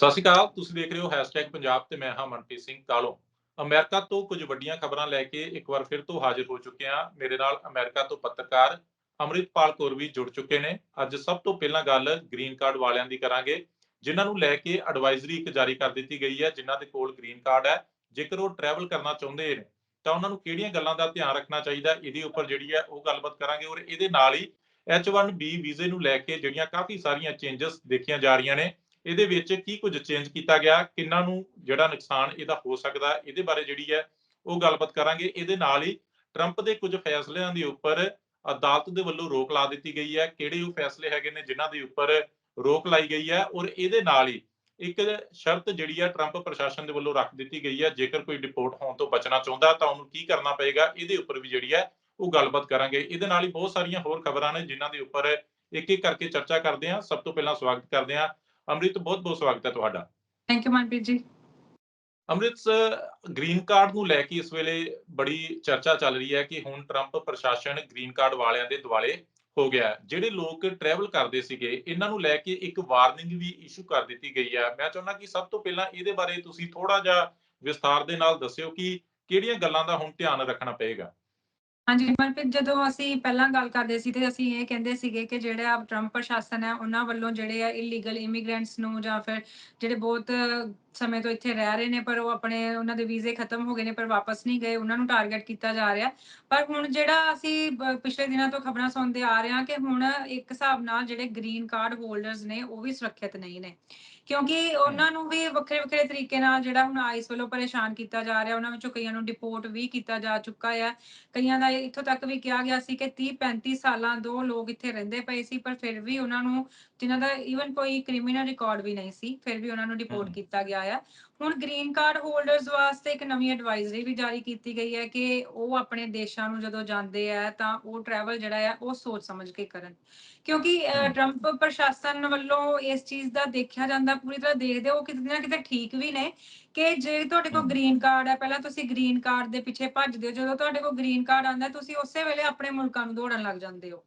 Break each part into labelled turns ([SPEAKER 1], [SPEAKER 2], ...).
[SPEAKER 1] ਸਤਿ ਸ਼੍ਰੀ ਅਕਾਲ, ਤੁਸੀਂ ਦੇਖ ਰਹੇ ਹੋ #ਪੰਜਾਬ ਤੇ ਮੈਂ ਹਾਂ ਮਨਪ੍ਰੀਤ ਸਿੰਘ ਕਾਲੋ ਅਮਰੀਕਾ ਤੋਂ ਕੁਝ ਵੱਡੀਆਂ ਖਬਰਾਂ ਲੈ ਕੇ ਇੱਕ ਵਾਰ ਫਿਰ ਤੋਂ ਹਾਜ਼ਰ ਹੋ ਚੁੱਕੇ ਹਾਂ। ਮੇਰੇ ਨਾਲ ਅਮਰੀਕਾ ਤੋਂ ਪੱਤਰਕਾਰ ਅਮਰਿਤਪਾਲ ਕੌਰ ਵੀ ਜੁੜ ਚੁੱਕੇ ਨੇ। ਅੱਜ ਸਭ ਤੋਂ ਪਹਿਲਾਂ ਗੱਲ ਗ੍ਰੀਨ ਕਾਰਡ ਵਾਲਿਆਂ ਦੀ ਕਰਾਂਗੇ, ਜਿਨ੍ਹਾਂ ਨੂੰ ਲੈ ਕੇ ਐਡਵਾਈਜ਼ਰੀ ਇੱਕ ਜਾਰੀ ਕਰ ਦਿੱਤੀ ਗਈ ਹੈ, ਜਿਨ੍ਹਾਂ ਦੇ ਕੋਲ ਗ੍ਰੀਨ ਕਾਰਡ ਹੈ। ਜੇਕਰ ਉਹ ਟਰੈਵਲ ਕਰਨਾ ਚਾਹੁੰਦੇ ਨੇ, ਤਾਂ ਉਹਨਾਂ ਨੂੰ ਕਿਹੜੀਆਂ ਗੱਲਾਂ ਦਾ ਧਿਆਨ ਰੱਖਣਾ ਚਾਹੀਦਾ? ਇਹਦੇ ਉੱਪਰ ਜਿਹੜੀ ਹੈ ਉਹ ਗੱਲਬਾਤ ਕਰਾਂਗੇ ਔਰ ਇਹਦੇ ਨਾਲ ਹੀ H1B ਵੀਜ਼ੇ ਨੂੰ ਲੈ ਕੇ ਜਿਹੜੀਆਂ ਕਾਫੀ ਸਾਰੀਆਂ ਚੇਂਜਸ ਦੇਖੀਆਂ ਜਾ ਰਹੀਆਂ ਨੇ। ਇਹਦੇ ਵਿੱਚ ਕੀ ਕੁਝ ਚੇਂਜ ਕੀਤਾ ਗਿਆ, ਕਿੰਨਾ ਨੂੰ ਜਿਹੜਾ ਨੁਕਸਾਨ ਇਹਦਾ ਹੋ ਸਕਦਾ, ਇਹਦੇ ਬਾਰੇ ਜਿਹੜੀ ਹੈ ਉਹ ਗੱਲਬਾਤ ਕਰਾਂਗੇ। ਇਹਦੇ ਨਾਲ ਹੀ ਟਰੰਪ ਦੇ ਕੁਝ ਫੈਸਲਿਆਂ ਦੇ ਉੱਪਰ ਅਦਾਲਤ ਦੇ ਵੱਲੋਂ ਰੋਕ ਲਾ ਦਿੱਤੀ ਗਈ ਹੈ। ਕਿਹੜੇ ਉਹ ਫੈਸਲੇ ਹੈਗੇ ਨੇ ਜਿਨ੍ਹਾਂ ਦੇ ਉੱਪਰ ਰੋਕ ਲਾਈ ਗਈ ਹੈ ਔਰ ਇਹਦੇ ਨਾਲ ਹੀ ਇੱਕ ਸ਼ਰਤ ਜਿਹੜੀ ਹੈ ਟਰੰਪ ਪ੍ਰਸ਼ਾਸਨ ਦੇ ਵੱਲੋਂ ਰੱਖ ਦਿੱਤੀ ਗਈ ਹੈ। ਜੇਕਰ ਕੋਈ ਡਿਪੋਰਟ ਹੋਣ ਤੋਂ ਬਚਣਾ ਚਾਹੁੰਦਾ ਤਾਂ ਉਹਨੂੰ ਕੀ ਕਰਨਾ ਪਏਗਾ, ਇਹਦੇ ਉੱਪਰ ਵੀ ਜਿਹੜੀ ਹੈ ਉਹ ਗੱਲਬਾਤ ਕਰਾਂਗੇ। ਇਹਦੇ ਨਾਲ ਹੀ ਬਹੁਤ ਸਾਰੀਆਂ ਹੋਰ ਖਬਰਾਂ ਨੇ ਜਿਨ੍ਹਾਂ ਦੇ ਉੱਪਰ ਇੱਕ ਇੱਕ ਕਰਕੇ ਚਰਚਾ ਕਰਦੇ ਹਾਂ। ਸਭ ਤੋਂ ਪਹਿਲਾਂ ਸਵਾਗਤ ਕਰਦੇ ਹਾਂ ਅੰਮ੍ਰਿਤ ਬਹੁਤ ਬਹੁਤ ਸਵਾਗਤ ਹੈ ਤੁਹਾਡਾ।
[SPEAKER 2] Thank you Manpreet ji.
[SPEAKER 1] Amrit green card ਨੂੰ ਲੈ ਕੇ ਇਸ ਵੇਲੇ ਬੜੀ ਚਰਚਾ ਚੱਲ ਰਹੀ ਹੈ ਕਿ ਹੁਣ ਟਰੰਪ ਪ੍ਰਸ਼ਾਸਨ ਗ੍ਰੀਨ ਕਾਰਡ ਵਾਲਿਆਂ ਦੇ ਦੁਆਲੇ ਹੋ ਗਿਆ। ਜਿਹੜੇ ਲੋਕ ਟਰੈਵਲ ਕਰਦੇ ਸੀਗੇ ਇਹਨਾਂ ਨੂੰ ਲੈ ਕੇ ਇੱਕ ਵਾਰਨਿੰਗ ਵੀ ਇਸ਼ੂ ਕਰ ਦਿੱਤੀ ਗਈ ਹੈ। ਮੈਂ ਚਾਹੁੰਦਾ ਕਿ ਸਭ ਤੋਂ ਪਹਿਲਾਂ ਇਹਦੇ ਬਾਰੇ ਤੁਸੀਂ ਥੋੜਾ ਜਿਹਾ ਵਿਸਥਾਰ ਦੇ ਨਾਲ ਦੱਸਿਓ ਕਿ ਕਿਹੜੀਆਂ ਗੱਲਾਂ ਦਾ ਹੁਣ ਧਿਆਨ ਰੱਖਣਾ ਪਏਗਾ।
[SPEAKER 2] ਹਾਂਜੀ, ਮਨਪ੍ਰੀਤ, ਜਦੋਂ ਅਸੀਂ ਪਹਿਲਾਂ ਗੱਲ ਕਰਦੇ ਸੀ ਤੇ ਅਸੀਂ ਇਹ ਕਹਿੰਦੇ ਸੀਗੇ ਕਿ ਜਿਹੜਾ ਟਰੰਪ ਪ੍ਰਸ਼ਾਸਨ ਹੈ, ਉਹਨਾਂ ਵੱਲੋਂ ਜਿਹੜੇ ਆ ਇਲੀਗਲ ਇਮੀਗ੍ਰੈਂਟਸ ਨੂੰ ਜਾਂ ਫਿਰ ਜਿਹੜੇ ਬਹੁਤ ਸਮੇਂ ਤੋਂ ਇੱਥੇ ਰਹਿ ਰਹੇ ਨੇ ਪਰ ਉਹ ਆਪਣੇ ਉਹਨਾਂ ਦੇ ਵੀਜ਼ੇ ਖਤਮ ਹੋ ਗਏ ਨੇ ਪਰ ਵਾਪਸ ਨਹੀਂ ਗਏ ਉਹਨਾਂ ਨੂੰ ਟਾਰਗੇਟ ਕੀਤਾ ਜਾ ਰਿਹਾ। ਪਰ ਹੁਣ ਜਿਹੜਾ ਅਸੀਂ ਪਿਛਲੇ ਦਿਨਾਂ ਤੋਂ ਖਬਰਾਂ ਸੁਣਦੇ ਆ ਰਹੇ ਹਾਂ ਕਿ ਹੁਣ ਇੱਕ ਹਿਸਾਬ ਨਾਲ ਜਿਹੜੇ ਗ੍ਰੀਨ ਕਾਰਡ ਹੋਲਡਰਸ ਨੇ ਉਹ ਵੀ ਸੁਰੱਖਿਅਤ ਨਹੀਂ ਨੇ। ਕਿਉਂਕਿ ਉਹਨਾਂ ਨੂੰ ਵੀ ਵੱਖਰੇ ਵੱਖਰੇ ਤਰੀਕੇ ਨਾਲ ਜਿਹੜਾ ਹੁਣ ਆਈਸ ਵੱਲੋਂ ਪਰੇਸ਼ਾਨ ਕੀਤਾ ਜਾ ਰਿਹਾ ਉਹਨਾਂ ਵਿੱਚੋਂ ਕਈਆਂ ਨੂੰ ਡਿਪੋਰਟ ਵੀ ਕੀਤਾ ਜਾ ਚੁੱਕਾ ਹੈ ਕਈਆਂ ਦਾ ਇੱਥੋਂ ਤੱਕ ਵੀ ਕਿਹਾ ਗਿਆ ਸੀ ਕਿ 30 35 ਸਾਲਾਂ ਤੋਂ ਲੋਕ ਇੱਥੇ ਰਹਿੰਦੇ ਪਏ ਸੀ ਪਰ ਫਿਰ ਵੀ ਉਹਨਾਂ ਨੂੰ ਜਿਨ੍ਹਾਂ ਦਾ ਈਵਨ ਕੋਈ ਕ੍ਰਿਮੀਨਲ ਰਿਕਾਰਡ ਵੀ ਨਹੀਂ ਸੀ ਫਿਰ ਵੀ ਉਹਨਾਂ ਨੂੰ ਡਿਪੋਰਟ। ਕੀਤਾ ਗਿਆ ਹੈ ਹੁਣ ਗ੍ਰੀਨ ਕਾਰਡ ਹੋਲਡਰਸ ਵਾਸਤੇ ਇੱਕ ਨਵੀਂ ਐਡਵਾਈਜ਼ਰੀ ਵੀ ਜਾਰੀ ਕੀਤੀ ਗਈ ਹੈ ਕਿ ਉਹ ਆਪਣੇ ਦੇਸ਼ਾਂ ਨੂੰ ਜਦੋਂ ਜਾਂਦੇ ਆ ਤਾਂ ਉਹ ਟਰੈਵਲ ਜਿਹੜਾ ਆ ਉਹ ਸੋਚ ਸਮਝ ਕੇ ਕਰਨ ਕਿਉਂਕਿ। ਟਰੰਪ ਪ੍ਰਸ਼ਾਸਨ ਵੱਲੋਂ ਇਸ ਚੀਜ਼ ਦਾ ਦੇਖਿਆ ਜਾਂਦਾ ਪੂਰੀ ਤਰ੍ਹਾਂ ਦੇਖਦੇ ਉਹ ਕਿਤੇ ਨਾ ਕਿਤੇ ਠੀਕ ਵੀ ਨੇ ਕਿ ਜੇ ਤੁਹਾਡੇ ਕੋਲ। ਗ੍ਰੀਨ ਕਾਰਡ ਹੈ ਪਹਿਲਾਂ ਤੁਸੀਂ ਗ੍ਰੀਨ ਕਾਰਡ ਦੇ ਪਿੱਛੇ ਭੱਜਦੇ ਹੋ ਜਦੋਂ ਤੁਹਾਡੇ ਕੋਲ ਗ੍ਰੀਨ ਕਾਰਡ ਆਉਂਦਾ ਤੁਸੀਂ ਉਸੇ ਵੇਲੇ ਆਪਣੇ ਮੁਲਕਾਂ ਨੂੰ ਦੌੜਨ ਲੱਗ ਜਾਂਦੇ ਹੋ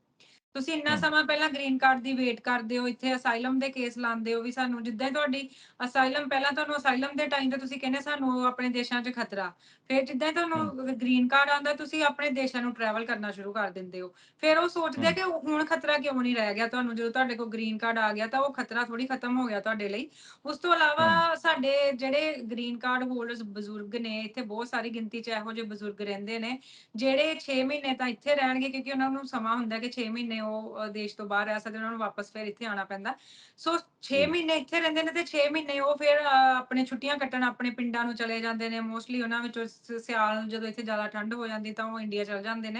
[SPEAKER 2] ਤੁਸੀਂ ਇੰਨਾ। ਸਮਾਂ ਪਹਿਲਾਂ ਗ੍ਰੀਨ ਕਾਰਡ ਦੀ ਵੇਟ ਕਰਦੇ ਹੋ ਇੱਥੇ ਅਸਾਈਲਮ ਦੇ ਕੇਸ ਲਾਉਂਦੇ ਹੋ ਵੀ ਸਾਨੂੰ ਜਿੱਦਾਂ ਤੁਹਾਡੀ ਅਸਾਈਲਮ ਪਹਿਲਾਂ ਤੁਹਾਨੂੰ ਅਸਾਈਲਮ ਦੇ ਟਾਈਮ ਤੇ ਤੁਸੀਂ ਕਹਿੰਦੇ ਸਾਨੂੰ ਆਪਣੇ ਦੇਸ਼ਾਂ 'ਚ ਖਤਰਾ। ਫਿਰ ਜਿੱਦਾਂ ਤੁਹਾਨੂੰ ਗ੍ਰੀਨ ਕਾਰਡ ਆਉਂਦਾ ਤੁਸੀਂ ਆਪਣੇ ਦੇਸ਼ਾਂ ਨੂੰ ਟਰੈਵਲ ਕਰਨਾ ਸ਼ੁਰੂ ਕਰ ਦਿੰਦੇ ਹੋ। ਫਿਰ ਉਹ ਸੋਚਦੇ। ਕਿ ਹੁਣ ਖਤਰਾ ਕਿਉਂ ਨਹੀਂ ਰਹਿ ਗਿਆ ਤੁਹਾਨੂੰ? ਜਦੋਂ ਤੁਹਾਡੇ ਕੋਲ ਗ੍ਰੀਨ ਕਾਰਡ ਆ ਗਿਆ ਤਾਂ ਉਹ ਖਤਰਾ ਥੋੜੀ ਖਤਮ ਹੋ ਗਿਆ ਤੁਹਾਡੇ ਲਈ। ਉਸ ਤੋਂ ਇਲਾਵਾ ਸਾਡੇ ਜਿਹੜੇ ਗ੍ਰੀਨ ਕਾਰਡ ਹੋਲਡਰਸ ਬਜ਼ੁਰਗ ਨੇ ਇੱਥੇ ਬਹੁਤ ਸਾਰੀ ਗਿਣਤੀ 'ਚ ਇਹੋ ਜਿਹੇ ਬਜ਼ੁਰਗ ਰਹਿੰਦੇ ਨੇ ਜਿਹੜੇ 6 ਮਹੀਨੇ ਤਾਂ ਇੱਥੇ ਰਹਿਣਗੇ ਕਿਉਂਕਿ ਉਹਨਾਂ ਨੂੰ ਸਮਾਂ ਹੁੰਦਾ ਕਿ 6 ਮਹੀਨੇ ਉਹ ਦੇਸ਼ ਤੋਂ ਬਾਹਰ ਰਹਿ ਸਕਦੇ ਉਹਨਾਂ ਨੂੰ ਵਾਪਸ ਫਿਰ ਇੱਥੇ ਆਉਣਾ ਪੈਂਦਾ। ਸੋ 6
[SPEAKER 1] ਹਮ।
[SPEAKER 2] ਮਹੀਨੇ ਇੱਥੇ ਰਹਿੰਦੇ ਨੇ ਤੇ 6 ਮਹੀਨੇ ਉਹ ਫਿਰ ਆਪਣੇ ਛੁੱਟੀਆਂ ਕੱਟਣ ਆਪਣੇ ਪਿੰਡਾਂ ਨੂੰ ਚਲੇ ਜਾਂਦੇ ਨੇ। ਮੋਸਟਲੀ ਉਹਨਾਂ ਵਿੱਚੋਂ ਸਿਆਲ ਨੂੰ ਜਦੋਂ ਇੱਥੇ ਜ਼ਿਆਦਾ ਠੰਡ ਹੋ ਜਾਂਦੀ ਤਾਂ ਉਹ ਇੰਡੀਆ ਚਲੇ ਜਾਂਦੇ ਨੇ।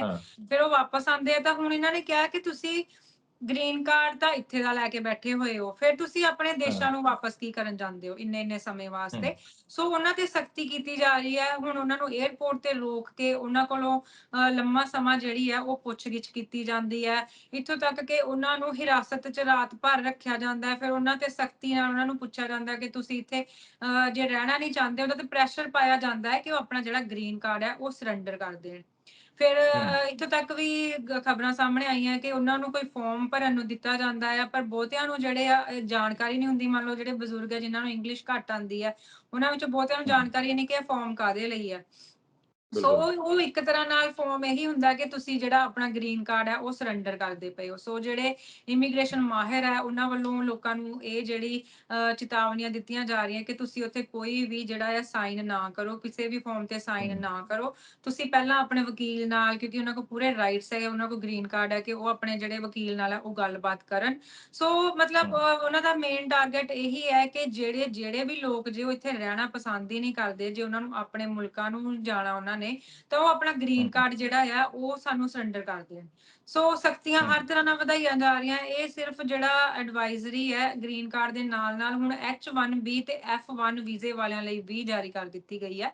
[SPEAKER 2] ਫਿਰ ਉਹ ਵਾਪਸ ਆਉਂਦੇ ਆ ਤਾਂ ਹੁਣ ਇਹਨਾਂ ਨੇ ਕਿਹਾ ਕਿ ਤੁਸੀਂ ਗ੍ਰੀਨ ਕਾਰਡ ਤਾਂ ਇੱਥੇ ਦਾ ਲੈ ਕੇ ਬੈਠੇ ਹੋਏ ਹੋ। ਫਿਰ ਤੁਸੀਂ ਆਪਣੇ ਦੇਸ਼ਾਂ ਨੂੰ ਵਾਪਸ ਕੀ ਕਰਨ ਜਾਂਦੇ ਹੋ? ਇੰਨੇ ਇੰਨੇ ਸਮੇਂ ਵਾਸਤੇ। ਸੋ ਉਹਨਾਂ ਤੇ ਸਖਤੀ ਕੀਤੀ ਜਾ ਰਹੀ ਹੈ। ਹੁਣ ਉਹਨਾਂ ਨੂੰ 에ਅਰਪੋਰਟ ਤੇ ਰੋਕ ਕੇ ਉਹਨਾਂ ਕੋਲੋਂ ਲੰਮਾ ਸਮਾਂ ਜਿਹੜੀ ਹੈ ਉਹ ਪੁੱਛਗਿੱਛ ਕੀਤੀ ਜਾਂਦੀ ਹੈ। ਇੱਥੋਂ ਤੱਕ ਕਿ ਉਹਨਾਂ ਨੂੰ ਹਿਰਾਸਤ 'ਚ ਰਾਤ ਭਰ ਰੱਖਿਆ ਜਾਂਦਾ ਹੈ। ਫਿਰ ਉਹਨਾਂ ਤੇ ਸਖਤੀ ਨਾਲ ਉਹਨਾਂ ਨੂੰ ਪੁੱਛਿਆ ਜਾਂਦਾ ਕਿ ਤੁਸੀਂ ਇੱਥੇ ਜੇ ਰਹਿਣਾ ਨਹੀਂ ਚਾਹੁੰਦੇ ਉਹਨਾਂ ਤੇ ਪ੍ਰੈਸ਼ਰ ਪਾਇਆ ਜਾਂਦਾ ਹੈ ਕਿ ਉਹ ਆਪਣਾ ਜਿਹੜਾ ਗ੍ਰੀਨ ਕਾਰਡ ਹੈ ਉਹ ਸਰੈਂਡਰ ਕਰ ਦੇਣ। ਫਿਰ ਇੱਥੋਂ ਤੱਕ ਵੀ ਖਬਰਾਂ ਸਾਹਮਣੇ ਆਈਆਂ ਕਿ ਉਹਨਾਂ ਨੂੰ ਕੋਈ ਫਾਰਮ ਭਰਨ ਨੂੰ ਦਿੱਤਾ ਜਾਂਦਾ ਹੈ ਪਰ ਬਹੁਤਿਆਂ ਨੂੰ ਜਿਹੜੇ ਆ ਜਾਣਕਾਰੀ ਨਹੀਂ ਹੁੰਦੀ। ਮੰਨ ਲਓ ਜਿਹੜੇ ਬਜ਼ੁਰਗ ਹੈ ਜਿਨ੍ਹਾਂ ਨੂੰ ਇੰਗਲਿਸ਼ ਘੱਟ ਆਉਂਦੀ ਹੈ ਉਹਨਾਂ ਵਿੱਚੋਂ ਬਹੁਤਿਆਂ ਨੂੰ। ਜਾਣਕਾਰੀ ਨਹੀਂ ਕਿ ਇਹ ਫਾਰਮ ਕਾਦੇ ਲਈ ਹੈ ਸੋ। ਉਹ ਇੱਕ ਤਰ੍ਹਾਂ ਨਾਲ ਫਾਰਮ ਇਹੀ ਹੁੰਦਾ ਕਿ ਤੁਸੀਂ ਜਿਹੜਾ ਆਪਣਾ ਗ੍ਰੀਨ ਕਾਰਡ ਹੈ ਉਹ ਸਰੈਂਡਰ ਕਰਦੇ ਪਏ ਹੋ ਸੋ ਜਿਹੜੇ ਇਮੀਗ੍ਰੇਸ਼ਨ ਮਾਹਿਰ ਹੈ ਉਹਨਾਂ ਵੱਲੋਂ ਲੋਕਾਂ ਨੂੰ ਇਹ ਜਿਹੜੀ ਚੇਤਾਵਨੀਆਂ ਦਿੱਤੀਆਂ ਜਾ ਰਹੀਆਂ ਕਿ ਤੁਸੀਂ ਉੱਥੇ ਕੋਈ ਵੀ ਜਿਹੜਾ ਹੈ ਸਾਈਨ ਨਾ ਕਰੋ ਕਿਸੇ ਵੀ ਫਾਰਮ ਤੇ ਸਾਈਨ। ਨਾ ਕਰੋ ਤੁਸੀਂ ਪਹਿਲਾਂ ਆਪਣੇ ਵਕੀਲ ਨਾਲ ਕਿਉਂਕਿ ਉਹਨਾਂ ਕੋਲ ਪੂਰੇ ਰਾਈਟਸ ਹੈ ਉਹਨਾਂ ਕੋਲ ਗ੍ਰੀਨ ਕਾਰਡ ਹੈ ਕਿ ਉਹ ਆਪਣੇ ਜਿਹੜੇ ਵਕੀਲ ਨਾਲ ਹੈ ਉਹ ਗੱਲਬਾਤ ਕਰਨ ਸੋ ਮਤਲਬ ਉਹਨਾਂ ਦਾ ਮੇਨ ਟਾਰਗੇਟ ਇਹੀ ਹੈ ਕਿ ਜਿਹੜੇ ਜਿਹੜੇ ਵੀ ਲੋਕ ਜੇ ਉਹ ਇੱਥੇ ਰਹਿਣਾ ਪਸੰਦ ਹੀ ਨਹੀਂ ਕਰਦੇ ਜੇ ਉਹਨਾਂ ਨੂੰ ਆਪਣੇ ਮੁਲਕਾਂ ਨੂੰ ਜਾਣਾ ਉਹਨਾਂ ਨੇ ਤਾਂ ਉਹ ਆਪਣਾ ਗ੍ਰੀਨ। ਕਾਰਡ ਜਿਹੜਾ ਆ ਉਹ ਸਾਨੂੰ ਸਰੈਂਡਰ ਕਰ ਦੇਣ ਸੋ ਸਖਤੀਆਂ। ਹਰ ਤਰ੍ਹਾਂ ਨਾਲ ਵਧਾਈਆਂ ਜਾ ਰਹੀਆਂ ਇਹ ਸਿਰਫ ਜਿਹੜਾ ਐਡਵਾਈਜ਼ਰੀ ਹੈ ਗ੍ਰੀਨ ਕਾਰਡ ਦੇ ਨਾਲ ਨਾਲ ਹੁਣ H1B ਤੇ F1 ਵੀਜ਼ੇ ਵਾਲਿਆਂ ਲਈ ਵੀ ਜਾਰੀ ਕਰ ਦਿੱਤੀ ਗਈ ਹੈ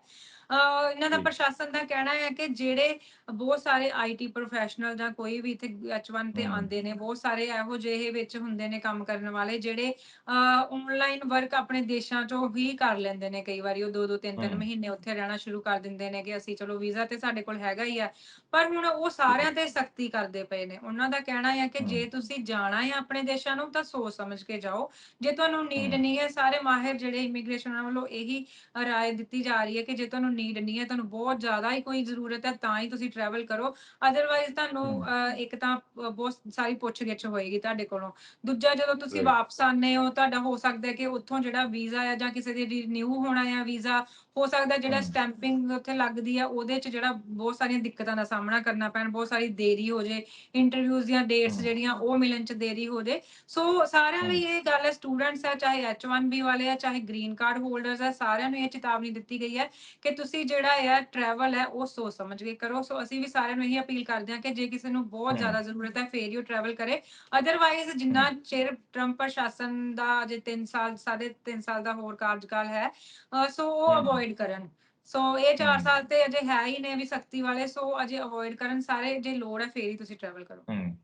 [SPEAKER 2] ਇਹਨਾਂ ਦਾ। ਪ੍ਰਸ਼ਾਸਨ ਦਾ ਕਹਿਣਾ ਹੈ ਕਿ ਜਿਹੜੇ ਬਹੁਤ ਸਾਰੇ ਆਈਟੀ ਪ੍ਰੋਫੈਸ਼ਨਲ ਜਾਂ ਕੋਈ ਵੀ ਇੱਥੇ H1 ਤੇ। ਆਉਂਦੇ ਨੇ ਬਹੁਤ ਸਾਰੇ ਇਹੋ ਜਿਹੇ ਵਿੱਚ ਹੁੰਦੇ ਨੇ ਕੰਮ ਕਰਨ ਵਾਲੇ ਜਿਹੜੇ ਆਨਲਾਈਨ ਵਰਕ ਆਪਣੇ ਦੇਸ਼ਾਂ ਚੋਂ ਹੀ ਕਰ ਲੈਂਦੇ ਨੇ ਕਈ ਵਾਰੀ ਉਹ ਦੋ ਦੋ ਤਿੰਨ ਤਿੰਨ
[SPEAKER 1] ਹਮ।
[SPEAKER 2] ਮਹੀਨੇ ਉੱਥੇ ਰਹਿਣਾ ਸ਼ੁਰੂ ਕਰ ਦਿੰਦੇ ਨੇ ਕਿ ਅਸੀਂ ਚਲੋ ਵੀਜ਼ਾ ਤੇ ਸਾਡੇ ਕੋਲ ਹੈਗਾ ਹੀ ਆ ਪਰ ਹੁਣ ਉਹ ਸਾਰਿਆਂ ਤੇ ਸਖਤੀ ਕਰਦੇ ਪਏ ਨੇ ਉਹਨਾਂ ਦਾ ਕਹਿਣਾ ਹੈ ਕਿ ਜੇ ਤੁਸੀਂ ਜਾਣਾ ਹੈ ਆਪਣੇ ਦੇਸ਼ਾਂ ਨੂੰ ਤਾਂ ਸੋਚ ਸਮਝ ਕੇ ਜਾਓ ਜੇ ਤੁਹਾਨੂੰ ਨੀਡ। ਨਹੀਂ ਹੈ ਸਾਰੇ ਮਾਹਿਰ ਜਿਹੜੇ ਇਮੀਗ੍ਰੇਸ਼ਨ ਵੱਲੋਂ ਇਹੀ ਰਾਏ ਦਿੱਤੀ ਜਾ ਰਹੀ ਹੈ ਕਿ ਜੇ ਤੁਹਾਨੂੰ ਨੀਡ ਨਹੀਂ ਹੈ ਤੁਹਾਨੂੰ ਬਹੁਤ ਜ਼ਿਆਦਾ ਹੀ ਕੋਈ ਜ਼ਰੂਰਤ ਹੈ ਤਾਂ ਹੀ ਤੁਸੀਂ ਟਰੈਵਲ ਕਰੋ। ਅਦਰਵਾਈਜ਼ ਤੁਹਾਨੂੰ ਇੱਕ ਤਾਂ ਬਹੁਤ ਸਾਰੀ ਪੁੱਛ ਗਿੱਛ ਹੋਏਗੀ ਤੁਹਾਡੇ ਕੋਲੋਂ। ਦੂਜਾ ਜਦੋਂ ਤੁਸੀਂ. ਵਾਪਸ ਆਨੇ ਹੋ ਤੁਹਾਡਾ ਹੋ ਸਕਦਾ ਹੈ ਕਿ ਉੱਥੋਂ ਜਿਹੜਾ ਵੀਜ਼ਾ ਹੈ ਜਾਂ ਕਿਸੇ ਦੀ ਰੀਨਿਊ ਹੋਣਾ ਹੈ ਵੀਜ਼ਾ ਹੋ ਸਕਦਾ ਜਿਹੜਾ। ਸਟੈਂਪਿੰਗ ਉੱਥੇ ਲੱਗਦੀ ਆ ਉਹਦੇ ਚ ਜਿਹੜਾ ਬਹੁਤ ਸਾਰੀਆਂ ਦਿੱਕਤਾਂ ਦਾ ਸਾਹਮਣਾ ਕਰਨਾ ਪੈਣ ਬਹੁਤ ਸਾਰੀ ਦੇਰੀ ਹੋ ਜੇ ਇੰਟਰਵਿਊਜ਼ ਦੀਆਂ ਡੇਟਸ। ਜਿਹੜੀਆਂ ਉਹ ਮਿਲਣ ਚ ਦੇਰੀ ਹੋ ਜੇ ਸੋ ਸਾਰਿਆਂ ਲਈ ਇਹ ਗੱਲ ਹੈ ਸਟੂਡੈਂਟਸ ਹੈ ਚਾਹੇ H1B ਵਾਲੇ ਆ ਚਾਹੇ ਗ੍ਰੀਨ ਕਾਰਡ ਹੋਲਡਰਸ ਹੈ ਸਾਰਿਆਂ ਨੂੰ ਇਹ ਚੇਤਾਵਨੀ ਦਿੱਤੀ ਗਈ ਹੈ ਕਿ ਤੁਸੀਂ ਜਿਹੜਾ ਹੈ ਟਰੈਵਲ ਹੈ ਉਹ ਸੋਚ ਸਮਝ ਕੇ ਕਰੋ ਸੋ ਅਸੀਂ ਵੀ ਸਾਰਿਆਂ ਨੂੰ ਇਹ ਅਪੀਲ ਕਰਦੇ ਹਾਂ ਕਿ ਜੇ ਕਿਸੇ ਨੂੰ ਬਹੁਤ। ਜ਼ਿਆਦਾ ਜ਼ਰੂਰਤ ਹੈ ਫੇਰ ਹੀ ਉਹ ਟਰੈਵਲ ਕਰੇ ਅਦਰਵਾਈਜ਼ ਜਿੰਨਾ। ਚਿਰ ਟਰੰਪ ਪ੍ਰਸ਼ਾਸਨ ਦਾ ਅਜੇ 3 ਸਾਲ ਸਾਢੇ 3 ਸਾਲ ਦਾ ਹੋਰ ਕਾਰਜਕਾਲ ਹੈ ਸੋ ਉਹ। ਅਵੋਇਡ ਕਰਨ। ਸੋ ਇਹ 4
[SPEAKER 1] ਹਮ।
[SPEAKER 2] ਸਾਲ ਤੇ ਅਜੇ ਹੈ ਹੀ ਨੇ ਵੀ ਸਖਤੀ ਵਾਲੇ ਸੋ ਅਜੇ ਅਵੋਇਡ ਕਰਨ ਸਾਰੇ ਜੇ ਲੋੜ ਹੈ ਫੇਰ ਹੀ ਤੁਸੀਂ ਟਰੈਵਲ ਕਰੋ।
[SPEAKER 1] ਹਮ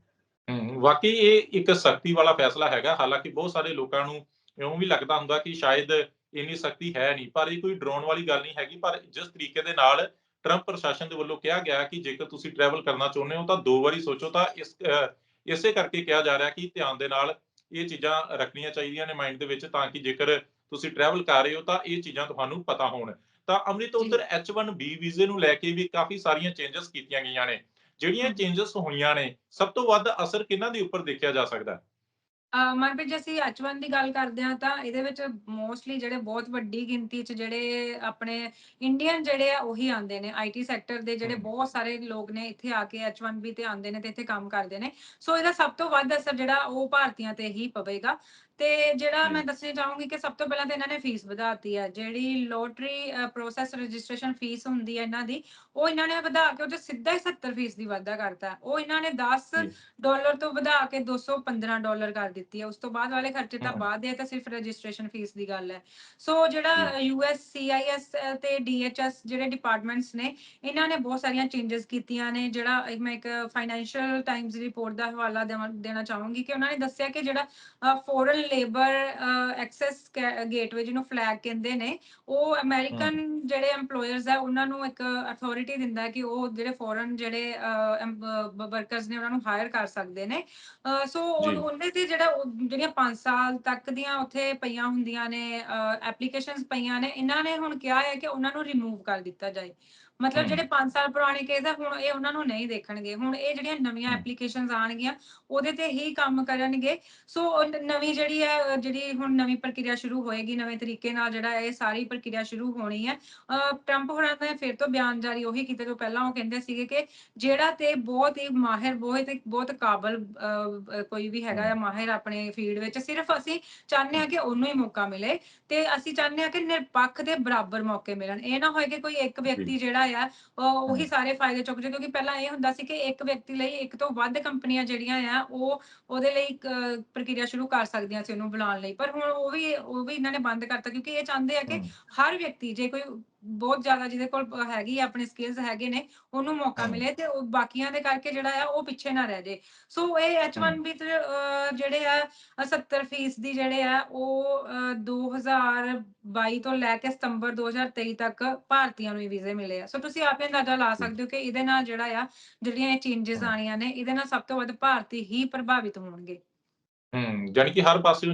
[SPEAKER 1] ਵਾਕਈ ਇਹ ਇੱਕ ਸਖਤੀ ਵਾਲਾ ਫੈਸਲਾ ਹੈਗਾ। ਹਾਲਾਂਕਿ ਬਹੁਤ ਸਾਰੇ ਲੋਕਾਂ ਨੂੰ ਇਉਂ ਵੀ ਲੱਗਦਾ ਹੁੰਦਾ ਕਿ ਸ਼ਾਇਦ ਇੰਨੀ ਸਖਤੀ ਹੈ ਨਹੀਂ ਪਰ ਇਹ ਕੋਈ ਡਰਾਉਣ ਵਾਲੀ ਗੱਲ ਨਹੀਂ ਹੈਗੀ। ਪਰ ਜਿਸ ਤਰੀਕੇ ਦੇ ਨਾਲ ਟਰੰਪ ਪ੍ਰਸ਼ਾਸਨ ਦੇ ਵੱਲੋਂ ਕਿਹਾ ਗਿਆ ਕਿ ਜੇਕਰ ਤੁਸੀਂ ਟਰੈਵਲ ਕਰਨਾ ਚਾਹੁੰਦੇ ਹੋ ਤਾਂ ਦੋ ਵਾਰੀ ਸੋਚੋ ਤਾਂ ਇਸ ਇਸੇ ਕਰਕੇ ਕਿਹਾ ਜਾ ਰਿਹਾ ਕਿ ਧਿਆਨ ਦੇ ਨਾਲ ਇਹ ਚੀਜ਼ਾਂ ਰੱਖਣੀਆਂ ਚਾਹੀਦੀਆਂ ਨੇ ਮਾਈਂਡ ਦੇ ਵਿੱਚ ਤਾਂ ਕਿ ਜੇਕਰ ਤੁਸੀਂ ਟਰੈਵਲ ਕਰ ਰਹੇ ਹੋ ਤਾਂ ਇਹ ਚੀਜ਼ਾਂ ਤੁਹਾਨੂੰ ਪਤਾ ਹੋਣ ਤਾਂ ਅੰਮ੍ਰਿਤ। ਉਧਰ H1B ਵੀਜ਼ੇ ਨੂੰ ਲੈ ਕੇ ਵੀ ਕਾਫੀ ਸਾਰੀਆਂ ਚੇਂਜਸ ਕੀਤੀਆਂ ਗਈਆਂ ਨੇ ਜਿਹੜੀਆਂ। ਚੇਂਜਸ ਹੋਈਆਂ ਨੇ ਸਭ ਤੋਂ ਵੱਧ ਅਸਰ ਕਿਹਨਾਂ ਦੇ ਉੱਪਰ ਦੇਖਿਆ ਜਾ ਸਕਦਾ
[SPEAKER 2] ਮਨਪ੍ਰੀਤ ਜੇ ਅਸੀਂ H1 ਦੀ ਗੱਲ ਕਰਦੇ ਹਾਂ ਤਾਂ ਇਹਦੇ ਵਿੱਚ ਮੋਸਟਲੀ ਜਿਹੜੇ ਬਹੁਤ ਵੱਡੀ ਗਿਣਤੀ 'ਚ ਜਿਹੜੇ ਆਪਣੇ ਇੰਡੀਅਨ ਜਿਹੜੇ ਆ ਉਹੀ ਆਉਂਦੇ ਨੇ ਆਈਟੀ ਸੈਕਟਰ ਦੇ ਜਿਹੜੇ। ਬਹੁਤ ਸਾਰੇ ਲੋਕ ਨੇ ਇੱਥੇ ਆ ਕੇ H1B ਤੇ ਆਉਂਦੇ ਨੇ ਤੇ ਇੱਥੇ ਕੰਮ ਕਰਦੇ ਨੇ ਸੋ ਇਹਦਾ ਸਭ ਤੋਂ ਵੱਧ ਅਸਰ ਜਿਹੜਾ ਉਹ ਭਾਰਤੀਆਂ ਤੇ ਹੀ ਪਵੇਗਾ ਤੇ ਜਿਹੜਾ। ਮੈਂ ਦੱਸਣਾ ਚਾਹੂੰਗੀ ਕਿ ਸਭ ਤੋਂ ਪਹਿਲਾਂ ਤਾਂ ਇਹਨਾਂ ਨੇ ਫੀਸ ਵਧਾਤੀ ਹੈ ਜਿਹੜੀ ਲੋਟਰੀ ਪ੍ਰੋਸੈਸ ਰਜਿਸਟ੍ਰੇਸ਼ਨ ਫੀਸ ਹੁੰਦੀ ਹੈ ਇਹਨਾਂ ਦੀ ਉਹ ਇਹਨਾਂ ਨੇ ਵਧਾ ਕੇ ਉਹ ਸਿੱਧਾ ਹੀ 70% ਦੀ ਵਾਧਾ ਕਰਤਾ ਹੈ। ਉਹ ਇਹਨਾਂ ਨੇ 10
[SPEAKER 1] ਜੀ।
[SPEAKER 2] ਡਾਲਰ ਤੋਂ ਵਧਾ ਕੇ 215 ਡਾਲਰ ਕਰ ਦਿੱਤੀ ਹੈ ਉਸ ਤੋਂ ਬਾਅਦ ਵਾਲੇ ਖਰਚੇ ਤਾਂ। ਬਾਅਦ ਦੇ ਆ, ਤਾਂ ਸਿਰਫ ਰਜਿਸਟ੍ਰੇਸ਼ਨ ਫੀਸ ਦੀ ਗੱਲ ਹੈ ਸੋ ਜਿਹੜਾ ਯੂਐਸ ਸੀਆਈਐਸ ਤੇ ਡੀਐਚਐਸ ਜਿਹੜੇ ਡਿਪਾਰਟਮੈਂਟਸ ਨੇ ਇਹਨਾਂ ਨੇ ਬਹੁਤ ਸਾਰੀਆਂ ਚੇਂਜਸ ਕੀਤੀਆਂ ਨੇ ਜਿਹੜਾ ਮੈਂ ਇੱਕ ਫਾਈਨੈਂਸ਼ੀਅਲ ਟਾਈਮਜ਼ ਰਿਪੋਰਟ ਦਾ ਹਵਾਲਾ ਦੇਣਾ ਚਾਹੂੰਗੀ ਕਿ ਉਹਨਾਂ ਨੇ ਦੱਸਿਆ ਕਿ ਜਿਹੜਾ ਫੋਰਨ ਲੇਬਰ ਐਕਸੈਸ ਗੇਟਵੇ ਜਿਹਨੂੰ ਫਲੈਗ ਕਹਿੰਦੇ ਨੇ ਉਹ ਅਮਰੀਕਨ ਜਿਹੜੇ EMPLOYERS ਹੈ ਉਹਨਾਂ ਨੂੰ ਇੱਕ ਅਥਾਰਟੀ ਦਿੰਦਾ ਹੈ ਕਿ ਉਹ ਜਿਹੜੇ ਫੋਰਨ ਜਿਹੜੇ ਵਰਕਰਸ ਨੇ ਉਹਨਾਂ ਨੂੰ ਹਾਇਰ ਕਰ ਸਕਦੇ ਨੇ ਸੋ ਉਹ-
[SPEAKER 1] ਜੀ।
[SPEAKER 2] ਉਹਦੇ ਤੇ ਜਿਹੜਾ ਜਿਹੜੀਆਂ 5 ਸਾਲ ਤੱਕ ਦੀਆਂ ਉੱਥੇ ਪਈਆਂ ਹੁੰਦੀਆਂ ਨੇ ਐਪਲੀਕੇਸ਼ਨਸ ਪਈਆਂ ਨੇ ਇਹਨਾਂ ਨੇ ਹੁਣ ਕਿਹਾ ਹੈ ਕਿ ਉਹਨਾਂ ਨੂੰ ਰਿਮੂਵ ਕਰ ਦਿੱਤਾ ਜਾਏ ਮਤਲਬ। ਜਿਹੜੇ 5 ਸਾਲ ਪੁਰਾਣੇ ਕੇਸ ਆ ਹੁਣ ਇਹ ਉਹਨਾਂ ਨੂੰ ਨਹੀਂ ਦੇਖਣਗੇ। ਹੁਣ ਇਹ ਜਿਹੜੀਆਂ ਨਵੀਆਂ। ਐਪਲੀਕੇਸ਼ਨਸ ਆਣਗੀਆਂ ਉਹਦੇ ਤੇ ਹੀ ਕੰਮ ਕਰਨਗੇ। ਸੋ ਨਵੀਂ ਜਿਹੜੀ ਹੈ ਜਿਹੜੀ ਹੁਣ ਨਵੀਂ ਪ੍ਰਕਿਰਿਆ ਸ਼ੁਰੂ ਹੋਏਗੀ ਨਵੇਂ ਤਰੀਕੇ ਨਾਲ ਜਿਹੜਾ ਇਹ ਸਾਰੀ ਪ੍ਰਕਿਰਿਆ ਸ਼ੁਰੂ ਹੋਣੀ ਹੈ ਟਰੰਪ ਹੋਰਾਂ ਨੇ ਫਿਰ ਤੋਂ ਬਿਆਨ ਜਾਰੀ ਉਹੀ ਕੀਤਾ ਜੋ ਪਹਿਲਾਂ ਉਹ ਕਹਿੰਦੇ ਸੀਗੇ ਕਿ ਜਿਹੜਾ ਤੇ ਬਹੁਤ ਹੀ ਮਾਹਿਰ ਬਹੁਤ ਹੀ ਬਹੁਤ ਕਾਬਲ ਕੋਈ ਵੀ ਹੈਗਾ ਹੈ ਮਾਹਿਰ ਆਪਣੇ ਫੀਲਡ ਵਿੱਚ ਸਿਰਫ ਅਸੀਂ ਚਾਹੁੰਦੇ ਹਾਂ ਕਿ ਉਹਨੂੰ ਹੀ ਮੌਕਾ ਮਿਲੇ ਤੇ ਅਸੀਂ ਚਾਹੁੰਦੇ ਹਾਂ ਕਿ ਨਿਰਪੱਖ ਤੇ ਬਰਾਬਰ ਮੌਕੇ ਮਿਲਣ। ਇਹ ਨਾ ਹੋਏ ਕਿ ਕੋਈ ਇੱਕ ਵਿਅਕਤੀ ਜਿਹੜਾ ਆ ਉਹ। ਸਾਰੇ ਫਾਇਦੇ ਚੁੱਕ ਜੇ ਕਿਉਂਕਿ ਪਹਿਲਾਂ ਇਹ ਹੁੰਦਾ ਸੀ ਕਿ ਇੱਕ ਵਿਅਕਤੀ ਲਈ ਇੱਕ ਤੋਂ ਵੱਧ ਕੰਪਨੀਆਂ ਜਿਹੜੀਆਂ ਆ ਉਹ ਉਹਦੇ ਲਈ ਪ੍ਰਕਿਰਿਆ ਸ਼ੁਰੂ ਕਰ ਸਕਦੀਆਂ ਸੀ ਉਹਨੂੰ ਬੁਲਾਉਣ ਲਈ ਪਰ ਹੁਣ ਉਹ ਵੀ ਉਹ ਵੀ ਇਹਨਾਂ ਨੇ ਬੰਦ ਕਰਤਾ ਕਿਉਂਕਿ ਇਹ ਚਾਹੁੰਦੇ ਆ ਕਿ। ਹਰ ਵਿਅਕਤੀ ਜੇ ਕੋਈ ਬਹੁਤ ਜ਼ਿਆਦਾ ਜਿਹਦੇ ਕੋਲ ਹੈਗੀ ਆਪਣੇ ਸਕਿੱਲਸ ਹੈਗੇ ਨੇ ਉਹਨੂੰ ਮੌਕਾ। ਮਿਲੇ ਤੇ ਉਹ ਬਾਕੀਆਂ ਦੇ ਕਰਕੇ ਜਿਹੜਾ ਆ ਉਹ ਪਿੱਛੇ ਨਾ ਰਹਿ ਜੇ। ਸੋ ਇਹ H1B ਤੇ ਅਹ, ਜਿਹੜੇ ਆ ਅਹ 70% ਦੀ ਜਿਹੜੇ ਆ ਉਹ ਅਹ, 2022 ਤੋਂ ਲੈ ਕੇ ਸਤੰਬਰ 2023 ਤੱਕ ਭਾਰਤੀਆਂ ਨੂੰ ਹੀ ਵੀਜ਼ੇ ਮਿਲੇ ਆ। ਸੋ ਤੁਸੀਂ ਆਪੇ ਅੰਦਾਜ਼ਾ ਲਾ ਸਕਦੇ ਹੋ ਕਿ ਇਹਦੇ ਨਾਲ ਜਿਹੜਾ ਆ ਜਿਹੜੀਆਂ ਇਹ ਚੇਂਜਸ। ਆਣੀਆਂ ਨੇ ਇਹਦੇ ਨਾਲ ਸਭ ਤੋਂ ਵੱਧ ਭਾਰਤੀ ਹੀ ਪ੍ਰਭਾਵਿਤ ਹੋਣਗੇ।
[SPEAKER 1] ਹੂੰ ਜਾਣੀ ਕਿ ਹਰ ਪਾਸੇ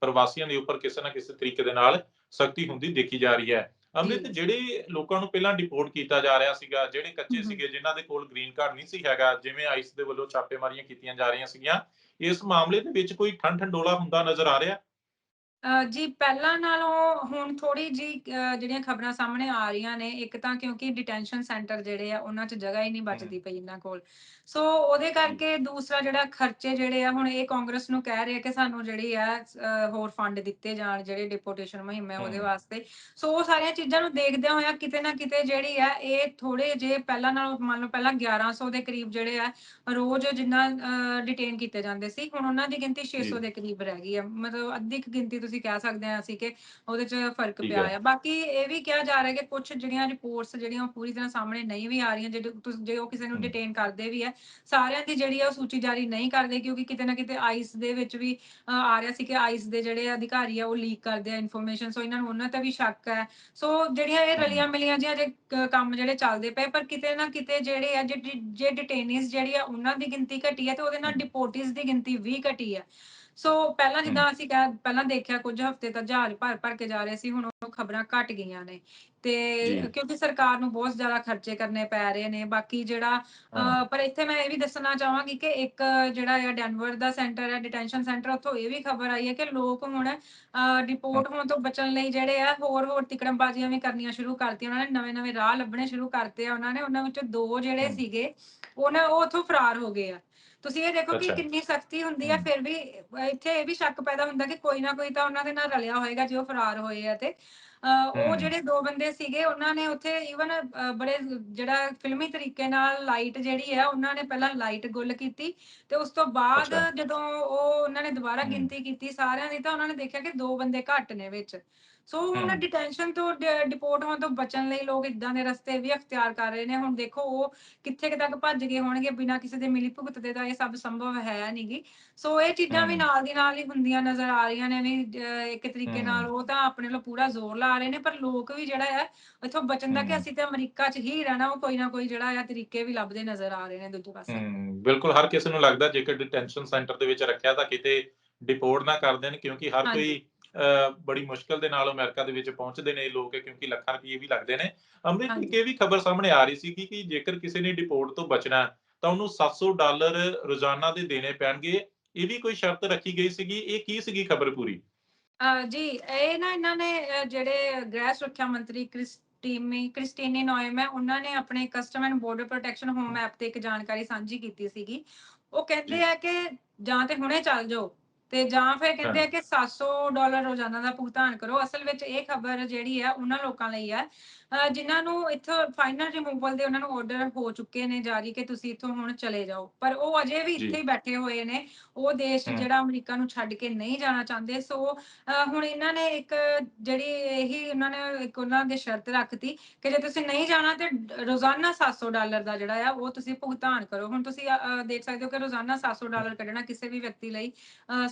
[SPEAKER 1] ਪ੍ਰਵਾਸੀਆਂ ਦੇ ਉੱਪਰ ਕਿਸੇ ਨਾ ਕਿਸੇ ਤਰੀਕੇ ਦੇ ਨਾਲ ਸਖਤੀ ਹੁੰਦੀ ਦੇਖੀ ਜਾ ਰਹੀ ਹੈ। ਅੰਮ੍ਰਿਤ। ਜਿਹੜੇ ਲੋਕਾਂ ਨੂੰ ਪਹਿਲਾਂ ਡਿਪੋਰਟ ਕੀਤਾ ਜਾ ਰਿਹਾ ਸੀਗਾ ਜਿਹੜੇ ਕੱਚੇ। ਸੀਗੇ ਜਿਨ੍ਹਾਂ ਦੇ ਕੋਲ ਗ੍ਰੀਨ ਕਾਰਡ ਨਹੀਂ ਸੀ ਹੈਗਾ ਜਿਵੇਂ ਆਈਸ ਦੇ ਵੱਲੋਂ ਛਾਪੇਮਾਰੀਆਂ ਕੀਤੀਆਂ ਜਾ ਰਹੀਆਂ ਸੀਗੀਆਂ ਇਸ ਮਾਮਲੇ ਦੇ ਵਿੱਚ ਕੋਈ ਠੰਡ ਠੰਡੋਲਾ ਹੁੰਦਾ ਨਜ਼ਰ ਆ ਰਿਹਾ
[SPEAKER 2] ਜੀ ਪਹਿਲਾਂ ਨਾਲੋਂ ਹੁਣ ਥੋੜੀ ਜੀ ਜਿਹੜੀਆਂ ਖਬਰਾਂ ਸਾਹਮਣੇ ਆ ਰਹੀਆਂ ਨੇ ਇੱਕ ਤਾਂ ਕਿਉਂਕਿ ਡਿਟੈਂਸ਼ਨ ਸੈਂਟਰ ਜਿਹੜੇ ਆ ਉਹਨਾਂ 'ਚ ਜਗ੍ਹਾ ਹੀ ਨਹੀਂ ਬਚਦੀ ਪਈ ਇਹਨਾਂ ਕੋਲ ਸੋ ਉਹਦੇ ਕਰਕੇ ਦੂਸਰਾ ਜਿਹੜਾ ਖਰਚੇ ਜਿਹੜੇ ਆ ਹੁਣ ਇਹ ਕਾਂਗਰਸ ਨੂੰ ਕਹਿ ਰਹੇ ਕਿ ਸਾਨੂੰ ਜਿਹੜੀ ਆ ਹੋਰ ਫੰਡ ਦਿੱਤੇ ਜਾਣ ਜਿਹੜੇ ਡਿਪੋਟੇਸ਼ਨ ਮੁਹਿੰਮ ਹੈ ਉਹਦੇ। ਵਾਸਤੇ ਸੋ ਉਹ ਸਾਰੀਆਂ ਚੀਜ਼ਾਂ ਨੂੰ ਦੇਖਦਿਆਂ ਹੋਇਆ ਕਿਤੇ ਨਾ ਕਿਤੇ ਜਿਹੜੀ ਆ ਇਹ ਥੋੜੇ ਜੇ ਪਹਿਲਾਂ ਨਾਲੋਂ ਮੰਨ ਲਓ ਪਹਿਲਾਂ 1100 ਦੇ ਕਰੀਬ ਜਿਹੜੇ ਆ ਰੋਜ਼ ਜਿੰਨਾ ਡਿਟੇਨ ਕੀਤੇ ਜਾਂਦੇ ਸੀ ਹੁਣ ਉਹਨਾਂ ਦੀ ਗਿਣਤੀ 600 ਦੇ ਕਰੀਬ ਰਹਿ ਗਈ ਹੈ ਮਤਲਬ ਅੱਧੀ ਗਿਣਤੀ ਤੁਸੀਂ ਕਹਿ ਸਕਦੇ ਆ ਅਸੀਂ ਕਿ ਉਹਦੇ 'ਚ ਫ਼ਰਕ ਪਿਆ। ਆ ਬਾਕੀ ਇਹ ਵੀ ਕਿਹਾ ਜਾ ਰਿਹਾ ਕਿ ਕੁਝ ਜਿਹੜੀਆਂ ਰਿਪੋਰਟਸ ਜਿਹੜੀਆਂ ਪੂਰੀ ਤਰ੍ਹਾਂ ਸਾਹਮਣੇ ਨਹੀਂ ਵੀ ਆ ਰਹੀਆਂ ਤੁਸੀਂ ਜੇ ਉਹ ਕਿਸੇ ਨੂੰ। ਡਿਟੇਨ ਕਰਦੇ ਵੀ ਹੈ ਸਾਰਿਆਂ ਦੀ ਜਿਹੜੀ ਆ ਉਹ ਸੂਚੀ ਜਾਰੀ ਨਹੀਂ ਕਰਦੇ ਕਿਉਂਕਿ ਕਿਤੇ ਨਾ ਕਿਤੇ ਆਈਸ ਦੇ ਵਿੱਚ ਵੀ ਆ ਰਿਹਾ ਸੀ ਕਿ ਆਈਸ ਦੇ ਜਿਹੜੇ ਅਧਿਕਾਰੀ ਆ ਉਹ ਲੀਕ ਕਰਦੇ ਆ ਇਨਫੋਰਮੇਸ਼ਨ ਸੋ ਇਹਨਾਂ ਨੂੰ ਉਹਨਾਂ ਤੇ ਵੀ ਸ਼ੱਕ ਹੈ ਸੋ ਜਿਹੜੀਆਂ ਇਹ। ਰਲੀਆਂ ਮਿਲੀਆਂ ਜਿਹੀਆਂ ਜੇ ਕੰਮ ਜਿਹੜੇ ਚੱਲਦੇ ਪਏ ਪਰ ਕਿਤੇ ਨਾ ਕਿਤੇ ਜਿਹੜੇ ਆ ਜੇ ਡਿਟੇਨੀਸ ਜਿਹੜੀ ਆ ਉਹਨਾਂ ਦੀ ਗਿਣਤੀ ਘਟੀ ਹੈ ਤੇ ਉਹਦੇ ਨਾਲ। ਡਿਪੋਰਟਿਸ ਦੀ ਗਿਣਤੀ ਵੀ ਘਟੀ ਹੈ ਸੋ ਪਹਿਲਾਂ ਜਿੱਦਾਂ ਅਸੀਂ ਕਹਿ ਪਹਿਲਾਂ ਦੇਖਿਆ ਕੁਝ ਹਫ਼ਤੇ ਤਾਂ ਜਹਾਜ਼ ਭਰ ਭਰ ਕੇ ਜਾ ਰਹੇ ਸੀ ਹੁਣ ਉਹ ਖਬਰਾਂ ਘਟ ਗਈਆਂ ਨੇ। ਤੇ। ਕਿਉਂਕਿ ਸਰਕਾਰ ਨੂੰ ਬਹੁਤ ਜ਼ਿਆਦਾ ਖਰਚੇ ਕਰਨੇ ਪੈ ਰਹੇ ਨੇ ਬਾਕੀ ਜਿਹੜਾ ਪਰ ਇੱਥੇ ਮੈਂ ਇਹ ਵੀ ਦੱਸਣਾ ਚਾਹਾਂਗੀ ਕਿ ਇੱਕ ਜਿਹੜਾ ਹੈ ਡੈਨਵਰ ਦਾ ਸੈਂਟਰ ਹੈ ਡਿਟੈਂਸ਼ਨ ਸੈਂਟਰ ਉੱਥੋਂ ਇਹ ਵੀ ਖਬਰ ਆਈ ਹੈ ਕਿ ਲੋਕ ਹੁਣ ਡਿਪੋਰਟ ਹੋਣ ਤੋਂ ਬਚਣ ਲਈ ਜਿਹੜੇ ਆ ਹੋਰ ਹੋਰ ਤਿਕੜਮਬਾਜ਼ੀਆਂ ਵੀ ਕਰਨੀਆਂ ਸ਼ੁਰੂ ਕਰਤੀਆਂ। ਉਹਨਾਂ ਨੇ ਨਵੇਂ ਨਵੇਂ ਰਾਹ ਲੱਭਣੇ ਸ਼ੁਰੂ ਕਰਤੇ ਆ। ਉਹਨਾਂ ਨੇ ਉਹਨਾਂ ਵਿੱਚੋਂ ਦੋ ਜਿਹੜੇ। ਸੀਗੇ ਉਹਨਾਂ ਉਹ ਉੱਥੋਂ ਫਰਾਰ ਹੋ ਗਏ ਆ। ਤੁਸੀਂ ਇਹ ਦੇਖੋ ਕਿ। ਕਿੰਨੀ ਸਖਤੀ ਹੁੰਦੀ ਹੈ। ਫਿਰ ਵੀ ਇੱਥੇ ਇਹ ਵੀ ਸ਼ੱਕ ਪੈਦਾ ਹੁੰਦਾ ਕਿ ਕੋਈ ਨਾ ਕੋਈ ਤਾਂ ਉਹਨਾਂ ਦੇ ਨਾਲ ਰਲਿਆ ਹੋਏਗਾ ਜੇ ਉਹ ਫਰਾਰ ਹੋਏ ਆ ਤੇ ਉਹ। ਜਿਹੜੇ ਦੋ ਬੰਦੇ ਸੀਗੇ ਉਹਨਾਂ ਨੇ ਉੱਥੇ ਈਵਨ ਬੜੇ ਜਿਹੜਾ ਫਿਲਮੀ ਤਰੀਕੇ ਨਾਲ ਲਾਈਟ ਜਿਹੜੀ ਹੈ ਉਹਨਾਂ ਨੇ ਪਹਿਲਾਂ ਲਾਈਟ ਗੁੱਲ ਕੀਤੀ ਤੇ ਉਸ ਤੋਂ ਬਾਅਦ। ਜਦੋਂ ਉਹ ਉਹਨਾਂ ਨੇ ਦੁਬਾਰਾ। ਗਿਣਤੀ ਕੀਤੀ ਸਾਰਿਆਂ ਦੀ ਤਾਂ ਉਹਨਾਂ ਨੇ ਦੇਖਿਆ ਕਿ ਦੋ ਬੰਦੇ ਘੱਟ ਨੇ ਵਿੱਚ ਸੋ ਹੁਣ। ਡਿਟੈਂਸ਼ਨ ਤੋਂ ਡਿਪੋਰਟ ਹੋਣ ਤੋਂ ਬਚਣ ਲਈ ਲੋਕ ਇਦਾਂ ਦੇ ਰਸਤੇ ਵੀ ਅਖਤਿਆਰ ਕਰ ਰਹੇ ਨੇ ਹੁਣ ਦੇਖੋ ਉਹ ਕਿੱਥੇ ਕੁ ਤੱਕ ਭੱਜ ਗਏ ਹੋਣਗੇ ਬਿਨਾਂ ਕਿਸੇ ਦੇ ਮਿਲੀ ਭੁਗਤ ਦੇ ਤਾਂ ਇਹ ਸਭ ਸੰਭਵ ਹੈ ਨਹੀਂਗੀ ਸੋ ਇਹ ਚੀਜ਼ਾਂ ਵੀ। ਨਾਲ ਦੀ ਨਾਲ ਹੀ ਹੁੰਦੀਆਂ ਨਜ਼ਰ ਆ ਰਹੀਆਂ ਨੇ ਵੀ ਇੱਕ ਤਰੀਕੇ ਨਾਲ। ਉਹ ਤਾਂ ਆਪਣੇ ਵੱਲੋਂ ਪੂਰਾ ਜ਼ੋਰ ਲਾ ਰਹੇ ਨੇ ਪਰ ਲੋਕ ਵੀ ਜਿਹੜਾ ਹੈ ਇੱਥੋਂ ਬਚਣ ਦਾ ਕਿ। ਅਸੀਂ ਤੇ ਅਮਰੀਕਾ 'ਚ ਹੀ ਰਹਿਣਾ ਉਹ ਕੋਈ ਨਾ ਕੋਈ ਜਿਹੜਾ ਆ ਤਰੀਕੇ ਵੀ ਲੱਭਦੇ ਨਜ਼ਰ ਆ ਰਹੇ ਨੇ ਦੂਜੇ ਪਾਸੇ
[SPEAKER 1] ਬਿਲਕੁਲ ਹਰ ਕਿਸੇ ਨੂੰ ਲੱਗਦਾ ਜੇਕਰ ਡਿਟੈਂਸ਼ਨ ਸੈਂਟਰ ਦੇ ਵਿੱਚ ਰੱਖਿਆ ਤਾਂ ਕਿਤੇ ਡਿਪੋਰਟ ਨਾ ਕਰ ਦੇਣ ਕਿਉਂਕਿ ਹਰ। ਕੋਈ ਬੜੀ ਮੁਸ਼ਕਲ ਦੇ ਨਾਲ ਅਮਰੀਕਾ ਦੇ ਵਿੱਚ ਪਹੁੰਚਦੇ ਨੇ ਇਹ ਲੋਕ ਕਿਉਂਕਿ ਲੱਖਾਂ ਰੁਪਏ ਵੀ ਲੱਗਦੇ ਨੇ। ਇੱਕ ਇਹ ਵੀ ਖਬਰ ਸਾਹਮਣੇ ਆ ਰਹੀ ਸੀ ਕਿ ਜੇਕਰ ਕਿਸੇ ਨੇ ਡਿਪੋਰਟ ਤੋਂ ਬਚਣਾ ਤਾਂ ਉਹਨੂੰ 700 ਡਾਲਰ ਰੋਜ਼ਾਨਾ ਦੇ ਦੇਣੇ ਪੈਣਗੇ। ਇਹ ਵੀ ਕੋਈ ਸ਼ਰਤ ਰੱਖੀ ਗਈ ਸੀਗੀ। ਇਹ ਕੀ ਸੀਗੀ ਖਬਰ ਪੂਰੀ?
[SPEAKER 2] ਜੀ ਇਹ ਨਾ ਇਹਨਾਂ ਨੇ ਜਿਹੜੇ ਗ੍ਰਹਿ ਸੁਰੱਖਿਆ ਮੰਤਰੀ ਕ੍ਰਿਸਟੀਮੀ ਕ੍ਰਿਸਟੀਨੀ ਨੋਇਮ ਹੈ ਉਹਨਾਂ ਨੇ ਆਪਣੇ custom and border protection home app ਤੇ ਇੱਕ ਜਾਣਕਾਰੀ ਸਾਂਝੀ ਕੀਤੀ ਸੀਗੀ। ਉਹ ਕਹਿੰਦੇ। ਆ ਕਿ ਜਾਂ ਤੇ ਹੁਣੇ ਚੱਲ ਜਾਓ ਤੇ ਜਾਂ ਫਿਰ ਕਹਿੰਦੇ ਆ ਕਿ 700 ਡਾਲਰ ਰੋਜ਼ਾਨਾ ਦਾ ਭੁਗਤਾਨ ਕਰੋ। ਅਸਲ ਵਿੱਚ ਇਹ ਖਬਰ ਜਿਹੜੀ ਹੈ ਉਹਨਾਂ ਲੋਕਾਂ ਲਈ ਅਹ, ਜਿਨ੍ਹਾਂ ਨੂੰ ਇੱਥੋਂ ਫਾਈਨਲ ਰਿਮੂਵਲ ਦੇ ਉਹਨਾਂ ਨੂੰ ਆਰਡਰ ਹੋ ਚੁੱਕੇ ਨੇ ਜਾਰੀ ਕਿ ਤੁਸੀਂ ਇੱਥੋਂ ਹੁਣ ਚਲੇ ਜਾਓ। ਪਰ ਉਹ ਅਜੇ ਵੀ। ਇੱਥੇ ਹੀ ਬੈਠੇ ਹੋਏ ਨੇ। ਉਹ ਦੇਸ਼। ਜਿਹੜਾ ਅਮਰੀਕਾ ਨੂੰ ਛੱਡ ਕੇ ਨਹੀਂ ਜਾਣਾ ਚਾਹੁੰਦੇ। ਸੋ ਹੁਣ ਇਹਨਾਂ ਨੇ ਇੱਕ ਜਿਹੜੀ ਇਹੀ ਉਹਨਾਂ ਨੇ ਇੱਕ ਉਹਨਾਂ ਦੇ ਸ਼ਰਤ ਰੱਖਤੀ ਕਿ ਜੇ ਤੁਸੀਂ ਨਹੀਂ ਜਾਣਾ ਤੇ ਰੋਜ਼ਾਨਾ 700 ਡਾਲਰ ਦਾ ਜਿਹੜਾ ਆ ਉਹ ਤੁਸੀਂ ਭੁਗਤਾਨ ਕਰੋ। ਹੁਣ ਤੁਸੀਂ ਦੇਖ ਸਕਦੇ ਹੋ ਕਿ ਰੋਜ਼ਾਨਾ 700 ਡਾਲਰ ਕੱਢਣਾ ਕਿਸੇ ਵੀ ਵਿਅਕਤੀ ਲਈ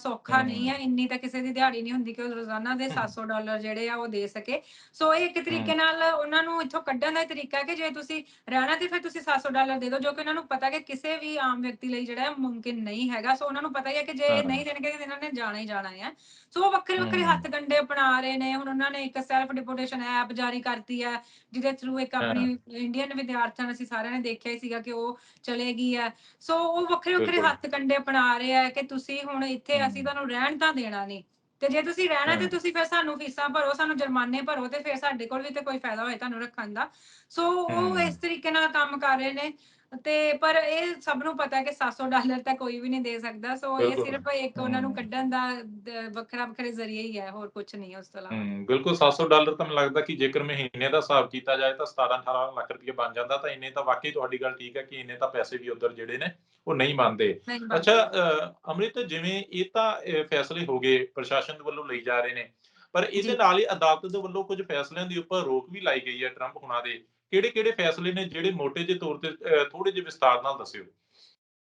[SPEAKER 2] ਸੌਖਾ। ਨਹੀਂ ਹੈ ਇੰਨੀ ਤਾਂ ਕਿਸੇ ਦੀ ਦਿਹਾੜੀ ਨਹੀਂ ਹੁੰਦੀ ਕਿ ਉਹ ਰੋਜ਼ਾਨਾ ਦੇ 700 ਡਾਲਰ ਜਿਹੜੇ ਆ ਉਹ ਦੇ ਸਕੇ। ਸੋ ਇਹ ਇੱਕ ਤਰੀਕੇ ਨਾਲ ਉਹਨਾਂ ਨੂੰ ਇੱਥੋਂ ਕੱਢਣ ਦਾ ਹੀ ਤਰੀਕਾ ਹੈ ਕਿ ਜੇ ਤੁਸੀਂ ਰਹਿਣਾ ਤੇ ਫਿਰ ਤੁਸੀਂ 700 ਡਾਲਰ ਦੇ ਦਿਓ ਜੋ ਕਿ ਉਹਨਾਂ ਨੂੰ ਪਤਾ ਕਿ ਕਿਸੇ ਵੀ ਆਮ ਵਿਅਕਤੀ ਲਈ ਜਿਹੜਾ ਹੈ ਮੁਮਕਿਨ ਨਹੀਂ ਹੈਗਾ ਸੋ ਉਹਨਾਂ ਨੂੰ ਪਤਾ ਹੀ ਹੈ ਕਿ ਜੇ ਇਹ
[SPEAKER 1] ਹਾਂ।
[SPEAKER 2] ਨਹੀਂ ਦੇਣਗੇ ਤੇ ਇਹਨਾਂ ਨੇ ਜਾਣਾ ਹੀ ਜਾਣਾ ਹੈ ਸੋ ਉਹ ਵੱਖਰੇ ਵੱਖਰੇ। ਹੱਥ ਕੰਡੇ ਅਪਣਾ ਰਹੇ ਨੇ ਹੁਣ ਉਹਨਾਂ ਨੇ ਇੱਕ ਸੈਲਫ ਡਿਪੋਰਟੇਸ਼ਨ ਐਪ ਜਾਰੀ ਕਰਤੀ ਹੈ ਜਿਹਦੇ ਥਰੂ ਇੱਕ ਆਪਣੀ ਇੰਡੀਅਨ ਵਿਦਿਆਰਥਣ ਅਸੀਂ ਸਾਰਿਆਂ ਨੇ ਦੇਖਿਆ ਹੀ ਸੀਗਾ ਕਿ ਉਹ ਚਲੇਗੀ ਹੈ ਸੋ ਉਹ ਵੱਖਰੇ ਵੱਖਰੇ। ਹੱਥ ਕੰਡੇ ਅਪਣਾ ਰਹੇ ਆ ਕਿ ਤੁਸੀਂ ਹੁਣ ਇੱਥੇ ਅਸੀਂ। ਤੁਹਾਨੂੰ ਰਹਿਣ ਤਾਂ ਦੇਣਾ ਨਹੀਂ ਤੇ ਜੇ ਤੁਸੀਂ ਰਹਿਣਾ ਤੇ। ਤੁਸੀਂ ਫਿਰ ਸਾਨੂੰ ਫੀਸਾਂ ਭਰੋ ਸਾਨੂੰ ਜੁਰਮਾਨੇ ਭਰੋ ਤੇ ਫਿਰ ਸਾਡੇ ਕੋਲ ਵੀ ਤੇ ਕੋਈ ਫਾਇਦਾ ਹੋਏ ਤੁਹਾਨੂੰ ਰੱਖਣ ਦਾ। ਸੋ ਉਹ
[SPEAKER 1] ਇਸ
[SPEAKER 2] ਤਰੀਕੇ ਨਾਲ ਕੰਮ ਕਰ ਰਹੇ ਨੇ। ਤੇ ਪਰ ਇਹ ਸਭ ਨੂੰ ਪਤਾ ਹੈ ਕਿ 700 ਡਾਲਰ ਤਾਂ ਕੋਈ ਵੀ ਨਹੀਂ ਦੇ ਸਕਦਾ ਸੋ ਇਹ
[SPEAKER 1] ਬਿਲਕੁਲ।
[SPEAKER 2] ਸਿਰਫ ਇੱਕ ਉਹਨਾਂ ਨੂੰ। ਕੱਢਣ ਦਾ ਦ- ਵੱਖਰਾ ਵੱਖਰੇ ਜ਼ਰੀਆ ਹੀ ਹੈ ਹੋਰ ਕੁਝ ਨਹੀਂ ਉਸ ਤੋਂ ਇਲਾਵਾ
[SPEAKER 1] ਹਮ, ਬਿਲਕੁਲ 700 ਡਾਲਰ ਤਾਂ ਮੈਨੂੰ ਲੱਗਦਾ ਕਿ ਜੇਕਰ ਮਹੀਨੇ ਦਾ ਹਿਸਾਬ ਕੀਤਾ ਜਾਏ ਤਾਂ 17 18 ਲੱਖ ਰੁਪਏ ਬਣ ਜਾਂਦਾ ਤਾਂ ਇੰਨੇ ਤਾਂ ਵਾਕਈ ਤੁਹਾਡੀ ਗੱਲ ਠੀਕ ਹੈ ਕਿ ਇੰਨੇ ਤਾਂ ਪੈਸੇ ਵੀ ਉਧਰ ਜਿਹੜੇ ਨੇ ਉਹ ਨਹੀਂ ਬਣਦੇ
[SPEAKER 2] ਨਹੀਂ।
[SPEAKER 1] ਅੱਛਾ ਅ, ਅੰਮ੍ਰਿਤ ਜਿਵੇਂ ਇਹ ਤਾਂ ਅ, ਫੈਸਲੇ ਹੋ ਗਏ ਪ੍ਰਸ਼ਾਸਨ ਦੇ ਵੱਲੋਂ ਲਈ ਜਾ ਰਹੇ ਨੇ ਪਰ ਇਹਦੇ
[SPEAKER 2] ਜੀ।
[SPEAKER 1] ਨਾਲ ਹੀ ਅਦਾਲਤ ਦੇ ਵੱਲੋਂ ਕੁਝ ਫੈਸਲਿਆਂ ਦੇ ਉੱਪਰ ਰੋਕ ਵੀ ਲਾਈ ਗਈ ਹੈ ਟਰੰਪ ਹੁਣਾਂ ਦੇ ਕਿਹੜੇ ਕਿਹੜੇ ਫੈਸਲੇ ਨੇ ਜਿਹੜੇ ਮੋٹے ਜਿਹੇ ਤੌਰ ਤੇ ਥੋੜੇ ਜਿਹੇ ਵਿਸਤਾਰ ਨਾਲ ਦੱਸਿਓ?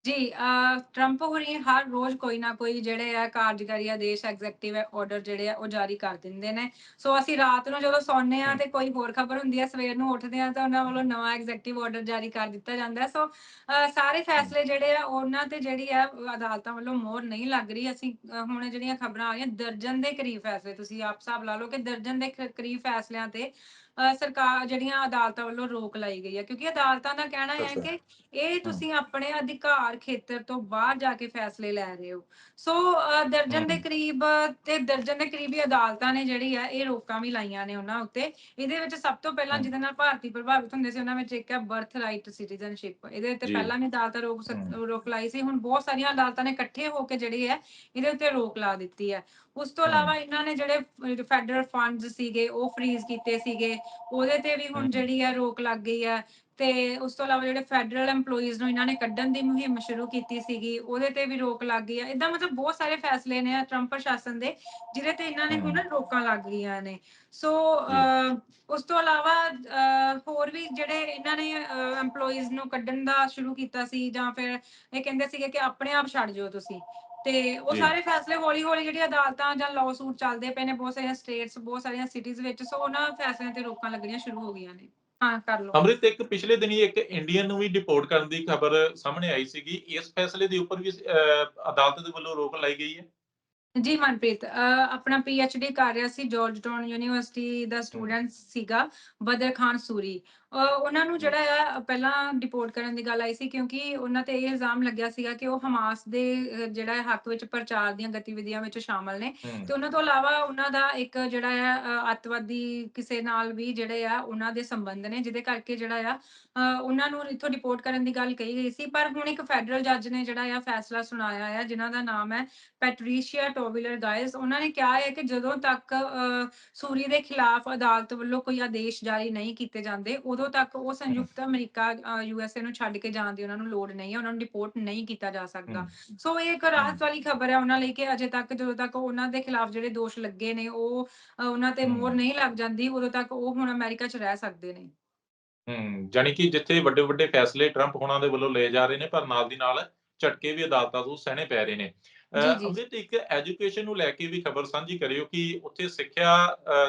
[SPEAKER 2] ਜੀ ਟਰੰਪ ਹੋਰੀ ਹਰ ਰੋਜ਼ ਕੋਈ ਨਾ ਕੋਈ ਜਿਹੜੇ ਆ ਕਾਰਜਕਾਰੀ ਆਦੇਸ਼ ਐਗਜ਼ੈਕਟਿਵ ਆਰਡਰ ਜਿਹੜੇ ਆ, ਉਹ ਜਾਰੀ ਕਰ ਦਿੰਦੇ ਨੇ। ਸੋ ਅਸੀਂ ਰਾਤ ਨੂੰ ਜਦੋਂ ਸੌਂਦੇ ਆ ਤੇ ਕੋਈ ਹੋਰ ਖਬਰ ਹੁੰਦੀ ਹੈ ਸਵੇਰ ਨੂੰ ਉੱਠਦੇ ਆ ਤਾਂ ਉਹਨਾਂ ਵੱਲੋਂ ਨਵਾਂ ਐਗਜ਼ੈਕਟਿਵ ਆਰਡਰ ਜਾਰੀ ਕਰ ਦਿੱਤਾ ਜਾਂਦਾ। ਸੋ ਸਾਰੇ ਫੈਸਲੇ ਜਿਹੜੇ ਆ, ਉਹਨਾਂ ਤੇ ਜਿਹੜੀ ਆ ਅਦਾਲਤਾਂ ਵੱਲੋਂ ਮੋਹਰ ਨਹੀਂ ਲੱਗ ਰਹੀ। ਅਸੀਂ ਹੁਣ ਜਿਹੜੀਆਂ ਖਬਰਾਂ ਆ ਰਹੀਆਂ, ਦਰਜਨ ਦੇ ਕਰੀਬ ਫੈਸਲੇ, ਤੁਸੀਂ ਆਪ ਹਿਸਾਬ ਲਾ ਲਓ ਕਿ ਦਰਜਨ ਦੇ ਕਰੀਬ ਫੈਸਲਿਆਂ ਤੇ ਸਰਕਾਰ ਜਿਹੜੀਆਂ ਅਦਾਲਤਾਂ ਵੱਲੋਂ ਰੋਕ ਲਾਈ ਗਈ ਹੈ ਕਿਉਂਕਿ ਅਦਾਲਤਾਂ ਦਾ ਕਹਿਣਾ ਹੈ। ਕਿ ਇਹ ਤੁਸੀਂ ਆਪਣੇ ਅਧਿਕਾਰ ਖੇਤਰ ਤੋਂ ਬਾਹਰ ਜਾ ਕੇ ਫੈਸਲੇ ਲੈ ਰਹੇ ਹੋ ਸੋ ਦਰਜਨ ਦੇ। ਕਰੀਬ ਤੇ ਦਰਜਨ ਦੇ ਕਰੀਬੀ ਅਦਾਲਤਾਂ ਨੇ ਜਿਹੜੀ ਆ ਇਹ ਰੋਕਾਂ ਵੀ ਲਾਈਆਂ ਨੇ ਉਹਨਾਂ ਉੱਤੇ ਇਹਦੇ ਵਿੱਚ ਸਭ ਤੋਂ ਪਹਿਲਾਂ। ਜਿਹਦੇ ਨਾਲ ਭਾਰਤੀ ਪ੍ਰਭਾਵਿਤ ਹੁੰਦੇ ਸੀ ਉਹਨਾਂ ਵਿੱਚ ਇੱਕ ਹੈ ਬਰਥ ਰਾਈਟ ਸਿਟੀਜ਼ਨਸ਼ਿਪ ਇਹਦੇ ਉੱਤੇ। ਪਹਿਲਾਂ ਵੀ ਅਦਾਲਤਾਂ ਰੋਕ। ਰੋਕ ਲਾਈ ਸੀ ਹੁਣ ਬਹੁਤ ਸਾਰੀਆਂ ਅਦਾਲਤਾਂ ਨੇ ਇਕੱਠੇ ਹੋ ਕੇ ਜਿਹੜੀ ਹੈ ਇਹਦੇ ਉੱਤੇ ਰੋਕ ਲਾ ਦਿੱਤੀ ਹੈ ਉਸ ਤੋਂ। ਇਲਾਵਾ ਇਹਨਾਂ ਨੇ ਜਿਹੜੇ ਫੈਡਰਲ ਫੰਡਸ ਸੀਗੇ ਉਹ ਫ੍ਰੀਜ਼ ਕੀਤੇ ਸੀਗੇ ਉਹਦੇ ਤੇ ਵੀ ਹੁਣ। ਜਿਹੜੀ ਹੈ ਰੋਕ ਲੱਗ ਗਈ ਹੈ ਤੇ ਉਸ ਤੋਂ ਇਲਾਵਾ ਜਿਹੜੇ ਫੈਡਰਲ EMPLOYEES ਨੂੰ ਇਹਨਾਂ ਨੇ ਕੱਢਣ ਦੀ ਮੁਹਿੰਮ ਸ਼ੁਰੂ ਕੀਤੀ ਸੀਗੀ ਉਹਦੇ ਤੇ ਵੀ ਰੋਕ ਲੱਗ ਗਈ ਹੈ ਇਦਾਂ ਮਤਲਬ ਬਹੁਤ ਸਾਰੇ ਫੈਸਲੇ ਨੇ ਟਰੰਪ ਪ੍ਰਸ਼ਾਸਨ ਦੇ ਜਿਹਦੇ ਤੇ ਇਹਨਾਂ ਨੇ ਹੁਣ
[SPEAKER 1] ਹਮ।
[SPEAKER 2] ਰੋਕਾਂ ਲੱਗ ਗਈਆਂ ਨੇ ਸੋ ਉਸ ਤੋਂ ਇਲਾਵਾ ਹੋਰ ਵੀ ਜਿਹੜੇ ਇਹਨਾਂ ਨੇ EMPLOYEES ਨੂੰ ਕੱਢਣ ਦਾ ਸ਼ੁਰੂ ਕੀਤਾ ਸੀ ਜਾਂ ਫਿਰ ਇਹ ਕਹਿੰਦੇ ਸੀਗੇ ਕਿ ਆਪਣੇ ਆਪ ਛੱਡ ਜਾਓ ਤੁਸੀਂ ਤੇ ਉਹ
[SPEAKER 1] ਜੀ।
[SPEAKER 2] ਸਾਰੇ ਫੈਸਲੇ ਹੌਲੀ ਹੌਲੀ ਜਿਹੜੀਆਂ ਅਦਾਲਤਾਂ ਜਾਂ ਲਾਅ ਸੂਟ ਚੱਲਦੇ ਪਏ ਨੇ ਬਹੁਤ ਸਾਰੀਆਂ ਸਟੇਟਸ ਬਹੁਤ ਸਾਰੀਆਂ ਸਿਟੀਜ਼ ਵਿੱਚ ਸੋ ਉਹਨਾਂ ਫੈਸਲਿਆਂ ਤੇ ਰੋਕਾਂ ਲੱਗਣੀਆਂ ਸ਼ੁਰੂ ਹੋ ਗਈਆਂ ਨੇ। ਹਾਂ ਕਰ ਲਓ।
[SPEAKER 1] ਅੰਮ੍ਰਿਤ ਇੱਕ ਪਿਛਲੇ ਦਿਨੀ ਇੱਕ ਇੰਡੀਅਨ ਨੂੰ ਵੀ ਡਿਪੋਰਟ ਕਰਨ ਦੀ ਖਬਰ ਸਾਹਮਣੇ ਆਈ ਸੀਗੀ। ਇਸ ਫੈਸਲੇ ਦੇ ਉੱਪਰ ਵੀ ਅਹ, ਅਦਾਲਤ ਦੇ ਵੱਲੋਂ ਰੋਕ ਲਾਈ ਗਈ ਹੈ।
[SPEAKER 2] ਜੀ ਮਨਪ੍ਰੀਤ ਆਪਣਾ ਡੀ ਕਰ ਰਿਹਾ ਸੀ ਜਾਰਜ ਟਾਊਨ ਯੂਨੀਵਰਸਿਟੀ ਦਾ ਸਟੂਡੈਂਟ ਸੀਗਾ ਬਦਰ ਖਾਨ ਸੂਰੀ। ਉਹਨਾਂ ਨੂੰ ਜਿਹੜਾ ਆ ਪਹਿਲਾਂ ਡਿਪੋਰਟ ਕਰਨ ਦੀ ਗੱਲ ਆਈ ਸੀ ਕਿਉਂਕਿ ਉਹਨਾਂ ਤੇ ਇਹ ਇਲਜ਼ਾਮ ਲੱਗਿਆ ਸੀਗਾ ਕਿ ਉਹ ਹਮਾਸ ਦੇ ਜਿਹੜਾ ਹੈ ਹੱਕ ਵਿੱਚ ਪ੍ਰਚਾਰ ਦੀਆਂ ਗਤੀਵਿਧੀਆਂ ਵਿੱਚ ਸ਼ਾਮਲ ਨੇ। ਤੇ ਉਹਨਾਂ ਤੋਂ ਇਲਾਵਾ ਉਹਨਾਂ ਦਾ ਇੱਕ ਜਿਹੜਾ ਆ ਅੱਤਵਾਦੀ ਕਿਸੇ ਨਾਲ ਵੀ ਜਿਹੜੇ ਆ ਉਹਨਾਂ ਦੇ ਸੰਬੰਧ ਨੇ ਜਿਹਦੇ ਕਰਕੇ ਜਿਹੜਾ ਆ ਉਹਨਾਂ ਨੂੰ ਇੱਥੋਂ ਰਿਪੋਰਟ ਕਰਨ ਦੀ ਗੱਲ ਕਹੀ ਗਈ ਸੀ। ਪਰ ਹੁਣ ਇੱਕ ਫੈਡਰਲ ਜੱਜ ਨੇ ਜਿਹੜਾ ਆ ਫੈਸਲਾ ਸੁਣਾਇਆ ਆ ਜਿਨ੍ਹਾਂ ਦਾ ਨਾਮ ਹੈ ਪੈਟਰੀਸ਼ੀਆ ਟੋਬਿਲਰ ਗਾਇਸ ਉਹਨਾਂ ਨੇ ਕਿਹਾ ਹੈ ਕਿ ਜਦੋਂ ਤੱਕ ਸੂਰੀ ਦੇ ਖਿਲਾਫ ਅਦਾਲਤ ਵੱਲੋਂ ਕੋਈ ਆਦੇਸ਼ ਜਾਰੀ ਨਹੀਂ ਕੀਤੇ ਜਾਂਦੇ ਉਦੋਂ ਤੱਕ ਉਹ ਸੰਯੁਕਤ ਅਮਰੀਕਾ ਯੂਐਸਏ ਨੂੰ ਛੱਡ ਕੇ ਜਾਣ ਦੀ ਉਹਨਾਂ ਨੂੰ ਲੋੜ ਨਹੀਂ ਹੈ ਉਹਨਾਂ ਨੂੰ ਰਿਪੋਰਟ ਨਹੀਂ ਕੀਤਾ ਜਾ ਸਕਦਾ। ਸੋ ਇਹ ਇੱਕ ਰਾਹਤ ਵਾਲੀ ਖਬਰ ਹੈ ਉਹਨਾਂ ਲਈ ਕਿ ਅਜੇ ਤੱਕ ਜਦੋਂ ਤੱਕ ਉਹਨਾਂ ਦੇ ਖਿਲਾਫ ਜਿਹੜੇ ਦੋਸ਼ ਲੱਗੇ ਨੇ ਉਹ ਉਹਨਾਂ ਤੇ ਮੋਹਰ। ਨਹੀਂ ਲੱਗ ਜਾਂਦੀ ਉਦੋਂ ਤੱਕ ਉਹ ਹੁਣ ਅਮਰੀਕਾ 'ਚ ਰਹਿ ਸਕਦੇ ਨੇ।
[SPEAKER 1] ਹਮ, ਜਾਣੀ ਕਿ ਜਿੱਥੇ ਵੱਡੇ ਵੱਡੇ ਫੈਸਲੇ ਟਰੰਪ ਹੋਣਾ ਦੇ ਵੱਲੋਂ ਲਏ ਜਾ ਰਹੇ ਨੇ ਪਰ ਨਾਲ ਦੀ ਨਾਲ ਝਟਕੇ ਵੀ ਅਦਾਲਤਾਂ ਤੋਂ ਸਹਿਣੇ ਪੈ ਰਹੇ ਨੇ। ਅੰਮ੍ਰਿਤ ਇੱਕ ਐਜੂਕੇਸ਼ਨ ਨੂੰ ਲੈ ਕੇ ਵੀ ਖਬਰ ਸਾਂਝੀ ਕਰਿਓ ਕਿ ਉੱਥੇ ਸਿੱਖਿਆ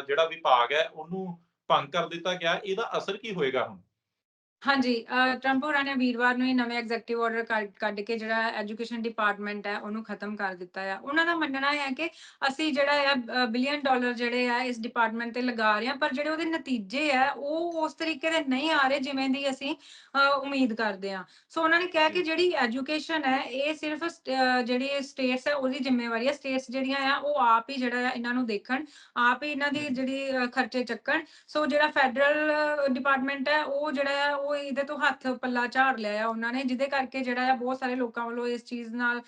[SPEAKER 1] ਜਿਹੜਾ ਵਿਭਾਗ ਹੈ ਉਹਨੂੰ ਭੰਗ ਕਰ ਦਿੱਤਾ ਗਿਆ। ਇਹਦਾ ਅਸਰ ਕੀ ਹੋਏਗਾ ਹੁਣ?
[SPEAKER 2] ਹਾਂਜੀ ਟਰੰਪ ਹੋਰਾਂ ਨੇ ਵੀਰਵਾਰ ਨੂੰ ਹੀ ਨਵੇਂ ਐਗਜ਼ੈਕਟਿਵ ਆਰਡਰ ਕੱਢ ਕੇ ਜਿਹੜਾ ਐਜੂਕੇਸ਼ਨ ਡਿਪਾਰਟਮੈਂਟ ਹੈ, ਉਹਨੂੰ ਖਤਮ ਕਰ ਦਿੱਤਾ ਹੈ ਉਹਨਾਂ ਦਾ ਮੰਨਣਾ ਹੈ ਕਿ ਅਸੀਂ ਜਿਹੜਾ ਆ ਬਿਲੀਅਨ ਡਾਲਰ ਜਿਹੜੇ ਆ, ਇਸ ਡਿਪਾਰਟਮੈਂਟ ਤੇ ਲਗਾ ਰਹੇ ਹਾਂ, ਪਰ ਜਿਹੜੇ ਉਹਦੇ ਨਤੀਜੇ ਆ, ਉਹ ਉਸ ਤਰੀਕੇ ਦੇ ਨਹੀਂ ਆ ਰਹੇ ਜਿਵੇਂ ਦੀ ਅਸੀਂ ਉਮੀਦ ਕਰਦੇ ਹਾਂ। ਸੋ ਉਹਨਾਂ ਨੇ ਕਿਹਾ ਕਿ ਜਿਹੜੀ ਐਜੂਕੇਸ਼ਨ ਹੈ, ਇਹ ਸਿਰਫ ਜਿਹੜੀ ਸਟੇਟਸ ਹੈ, ਉਹਦੀ ਜ਼ਿੰਮੇਵਾਰੀ ਹੈ। ਸਟੇਟਸ ਜਿਹੜੀਆਂ ਆ, ਉਹ ਆਪ ਹੀ ਜਿਹੜਾ ਆ ਇਹਨਾਂ ਨੂੰ ਦੇਖਣ, ਆਪ ਹੀ ਇਹਨਾਂ ਦੀ ਜਿਹੜੀ ਖਰਚੇ ਚੱਕਣ। ਸੋ ਜਿਹੜਾ ਫੈਡਰਲ ਡਿਪਾਰਟਮੈਂਟ ਹੈ, ਉਹ ਜਿਹੜਾ ਆ ਉਹ ਇਹਦੇ ਤੋਂ ਹੱਥ ਪੱਲਾ ਝਾੜ ਲਿਆ ਆ ਉਹਨਾਂ ਨੇ ਜਿਹਦੇ ਕਰਕੇ ਜਿਹੜਾ ਆ ਬਹੁਤ ਸਾਰੇ ਲੋਕਾਂ ਵੱਲੋਂ ਇਸ ਚੀਜ਼ ਨਾਲ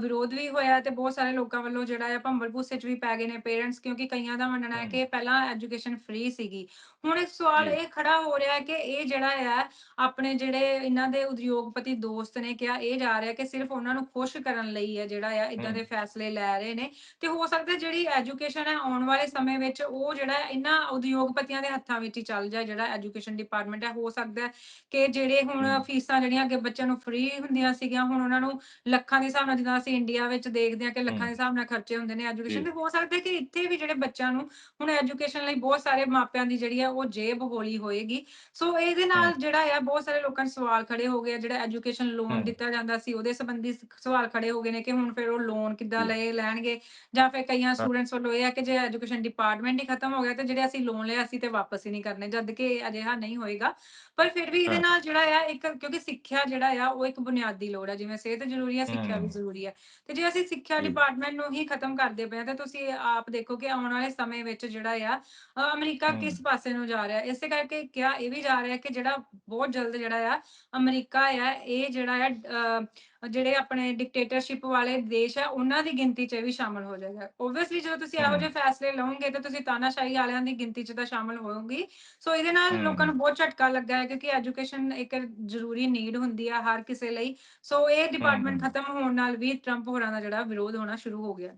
[SPEAKER 2] ਵਿਰੋਧ ਵੀ ਹੋਇਆ ਤੇ ਬਹੁਤ ਸਾਰੇ ਲੋਕਾਂ ਵੱਲੋਂ ਜਿਹੜਾ ਆ ਭੰਬਲ ਭੂਸੇ ਚ ਵੀ ਪੈ ਗਏ ਨੇ ਪੇਰੈਂਟਸ ਕਿਉਂਕਿ ਕਈਆਂ ਦਾ ਮੰਨਣਾ ਹੈ। ਕਿ ਪਹਿਲਾਂ ਐਜੂਕੇਸ਼ਨ ਫ੍ਰੀ ਸੀਗੀ ਹੁਣ ਇੱਕ ਸਵਾਲ
[SPEAKER 1] ਜੀ।
[SPEAKER 2] ਇਹ ਖੜਾ ਹੋ ਰਿਹਾ ਹੈ ਕਿ ਇਹ ਜਿਹੜਾ ਆ ਆਪਣੇ ਜਿਹੜੇ ਇਹਨਾਂ ਦੇ ਉਦਯੋਗਪਤੀ ਦੋਸਤ ਨੇ ਕਿਹਾ ਇਹ ਜਾ ਰਿਹਾ ਕਿ ਸਿਰਫ ਉਹਨਾਂ ਨੂੰ ਖੁਸ਼ ਕਰਨ ਲਈ ਹੈ ਜਿਹੜਾ ਆ ਇਦਾਂ ਦੇ। ਫੈਸਲੇ ਲੈ ਰਹੇ ਨੇ ਤੇ ਹੋ ਸਕਦਾ ਜਿਹੜੀ ਐਜੂਕੇਸ਼ਨ ਹੈ ਆਉਣ ਵਾਲੇ ਸਮੇਂ ਵਿੱਚ ਉਹ ਜਿਹੜਾ ਇਹਨਾਂ ਉਦਯੋਗਪਤੀਆਂ ਦੇ ਹੱਥਾਂ ਵਿੱਚ ਹੀ ਚੱਲ ਜਾਏ ਜਿਹੜਾ ਐਜੂਕੇਸ਼ਨ ਡਿਪਾਰਟਮੈਂਟ ਹੈ ਹੋ ਸਕਦਾ ਕਿ ਜਿਹੜੇ ਹੁਣ। ਫੀਸਾਂ ਜਿਹੜੀਆਂ ਅੱਗੇ ਬੱਚਿਆਂ ਨੂੰ ਫ੍ਰੀ ਹੁੰਦੀਆਂ ਸੀਗੀਆਂ ਹੁਣ ਉਹਨਾਂ ਨੂੰ ਲੱਖਾਂ ਦੇ ਹਿਸਾਬ ਨਾਲ ਜਿੱਦਾਂ ਅਸੀਂ ਇੰਡੀਆ ਵਿੱਚ ਦੇਖਦੇ ਹਾਂ ਕਿ ਲੱਖਾਂ। ਦੇ ਹਿਸਾਬ ਨਾਲ ਖਰਚੇ ਹੁੰਦੇ ਨੇ ਐਜੂਕੇਸ਼ਨ। ਦੇ ਹੋ ਸਕਦਾ ਕਿ ਇੱਥੇ ਵੀ ਜਿਹੜੇ ਬੱਚਿਆਂ ਨੂੰ ਹੁਣ ਐਜੂਕੇਸ਼ਨ ਲਈ ਬਹੁਤ ਸਾਰੇ ਮਾਪਿਆਂ ਦੀ ਜਿਹੜੀ ਆ ਉਹ ਜੇਬ ਹੌਲੀ ਹੋਏਗੀ ਸੋ ਇਹਦੇ ਨਾਲ। ਜਿਹੜਾ ਆ ਬਹੁਤ ਸਾਰੇ ਲੋਕਾਂ ਨੂੰ ਸਵਾਲ ਖੜੇ ਹੋ ਗਏ ਆ ਜਿਹੜਾ ਐਜੂਕੇਸ਼ਨ ਲੋਨ। ਦਿੱਤਾ ਜਾਂਦਾ ਸੀ ਉਹਦੇ ਸੰਬੰਧੀ ਸ- ਸਵਾਲ ਖੜੇ ਹੋ ਗਏ ਨੇ ਕਿ ਹੁਣ ਫਿਰ ਉਹ ਲੋਨ ਕਿੱਦਾਂ। ਲਏ ਲੈਣਗੇ ਜਾਂ ਫਿਰ ਕਈਆਂ। ਸਟੂਡੈਂਟਸ ਵੱਲੋਂ ਇਹ ਆ ਕਿ ਜੇ ਐਜੂਕੇਸ਼ਨ ਡਿਪਾਰਟਮੈਂਟ ਹੀ ਖਤਮ ਹੋ ਗਿਆ ਤੇ ਜਿਹੜੇ ਅਸੀਂ ਲੋਨ ਲਏ ਅਸੀਂ ਤੇ ਵਾਪਸ ਹੀ ਨਹੀਂ ਕਰਨੇ ਜਦ ਕਿ ਅਜਿਹਾ ਨਹੀਂ ਹੋਏਗਾ ਪਰ ਫਿਰ ਵੀ ਇਹਦੇ
[SPEAKER 1] ਹਾਂ।
[SPEAKER 2] ਨਾਲ ਜਿਹੜਾ ਆ ਇੱਕ ਕਿਉਂਕਿ ਸਿੱਖਿਆ ਜਿਹੜਾ ਆ ਉਹ ਇੱਕ ਬੁਨਿਆਦੀ ਲੋੜ ਹੈ ਜਿਵੇਂ ਸਿਹਤ ਜ਼ਰੂਰੀ ਹੈ ਸਿੱਖਿਆ ਵੀ। ਜ਼ਰੂਰੀ ਹੈ ਤੇ ਜੇ ਅਸੀਂ ਸਿੱਖਿਆ। ਡਿਪਾਰਟਮੈਂਟ ਨੂੰ ਹੀ ਖਤਮ ਕਰਦੇ ਪਏ ਤੇ ਤੁਸੀਂ ਆਪ ਦੇਖੋ ਕਿ ਆਉਣ ਵਾਲੇ ਸਮੇਂ ਵਿੱਚ ਜਿਹੜਾ ਆ ਅਮਰੀਕਾ। ਕਿਸ ਪਾਸੇ ਨੂੰ ਜਾ ਰਿਹਾ ਇਸੇ ਕਰਕੇ ਕਿਹਾ ਇਹ ਵੀ ਜਾ ਰਿਹਾ ਕਿ ਜਿਹੜਾ ਬਹੁਤ ਜਲਦ ਜਿਹੜਾ ਆ ਅਮਰੀਕਾ ਆ ਇਹ ਜਿਹੜਾ ਆ ਜਿਹੜੇ ਆਪਣੇ ਡਿਕਟੇਟਰਸ਼ਿਪ ਵਾਲੇ ਦੇਸ਼ ਆ ਉਹਨਾਂ ਦੀ ਗਿਣਤੀ 'ਚ ਵੀ ਸ਼ਾਮਲ ਹੋ ਜਾਏਗਾ ਓਬਵੀਅਸਲੀ ਜਦੋਂ ਤੁਸੀਂ ਇਹੋ। ਜਿਹੇ ਫੈਸਲੇ ਲਓਗੇ ਤਾਂ ਤੁਸੀਂ ਤਾਨਾਸ਼ਾਹੀ ਵਾਲਿਆਂ ਦੀ ਗਿਣਤੀ 'ਚ ਤਾਂ ਸ਼ਾਮਲ ਹੋਵੋਗੇ ਸੋ ਇਹਦੇ ਨਾਲ। ਲੋਕਾਂ ਨੂੰ ਬਹੁਤ ਝਟਕਾ ਲੱਗਾ ਹੈ ਕਿਉਂਕਿ ਐਜੂਕੇਸ਼ਨ ਇੱਕ ਜ਼ਰੂਰੀ ਨੀਡ ਹੁੰਦੀ ਆ ਹਰ ਕਿਸੇ ਲਈ ਸੋ ਇਹ ਡਿਪਾਰਟਮੈਂਟ
[SPEAKER 1] ਹਮ।
[SPEAKER 2] ਖਤਮ ਹੋਣ ਨਾਲ ਵੀ ਟਰੰਪ ਹੋਰਾਂ ਦਾ ਜਿਹੜਾ ਵਿਰੋਧ ਹੋਣਾ ਸ਼ੁਰੂ ਹੋ ਗਿਆ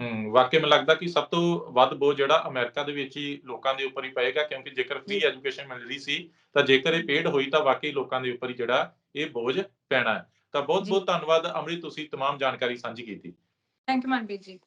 [SPEAKER 1] ਹਮ ਵਾਕਈ ਮੈਨੂੰ ਲੱਗਦਾ ਕਿ ਸਭ ਤੋਂ ਵੱਧ ਬੋਝ ਜਿਹੜਾ ਅਮਰੀਕਾ ਦੇ ਵਿੱਚ ਹੀ ਲੋਕਾਂ ਦੇ ਉੱਪਰ ਹੀ ਪਏਗਾ ਕਿਉਂਕਿ ਜੇਕਰ ਫ੍ਰੀ
[SPEAKER 2] ਜੀ।
[SPEAKER 1] ਐਜੂਕੇਸ਼ਨ ਮਿਲ ਰਹੀ ਸੀ ਤਾਂ ਜੇਕਰ ਇਹ ਪੇਡ ਹੋਈ ਤਾਂ ਵਾਕਈ ਲੋਕਾਂ ਦੇ ਉੱਪਰ ਹੀ ਜਿਹੜਾ ਇਹ ਬੋਝ ਪੈਣਾ ਹੈ ਤਾਂ ਬਹੁਤ
[SPEAKER 2] ਜੀ।
[SPEAKER 1] ਬਹੁਤ ਧੰਨਵਾਦ ਅਮ੍ਰਿਤ ਤੁਸੀਂ तमाम ਜਾਣਕਾਰੀ ਸਾਂਝੀ ਕੀਤੀ
[SPEAKER 2] ਥੈਂਕ ਯੂ ਮਨਪ੍ਰੀਤ ਜੀ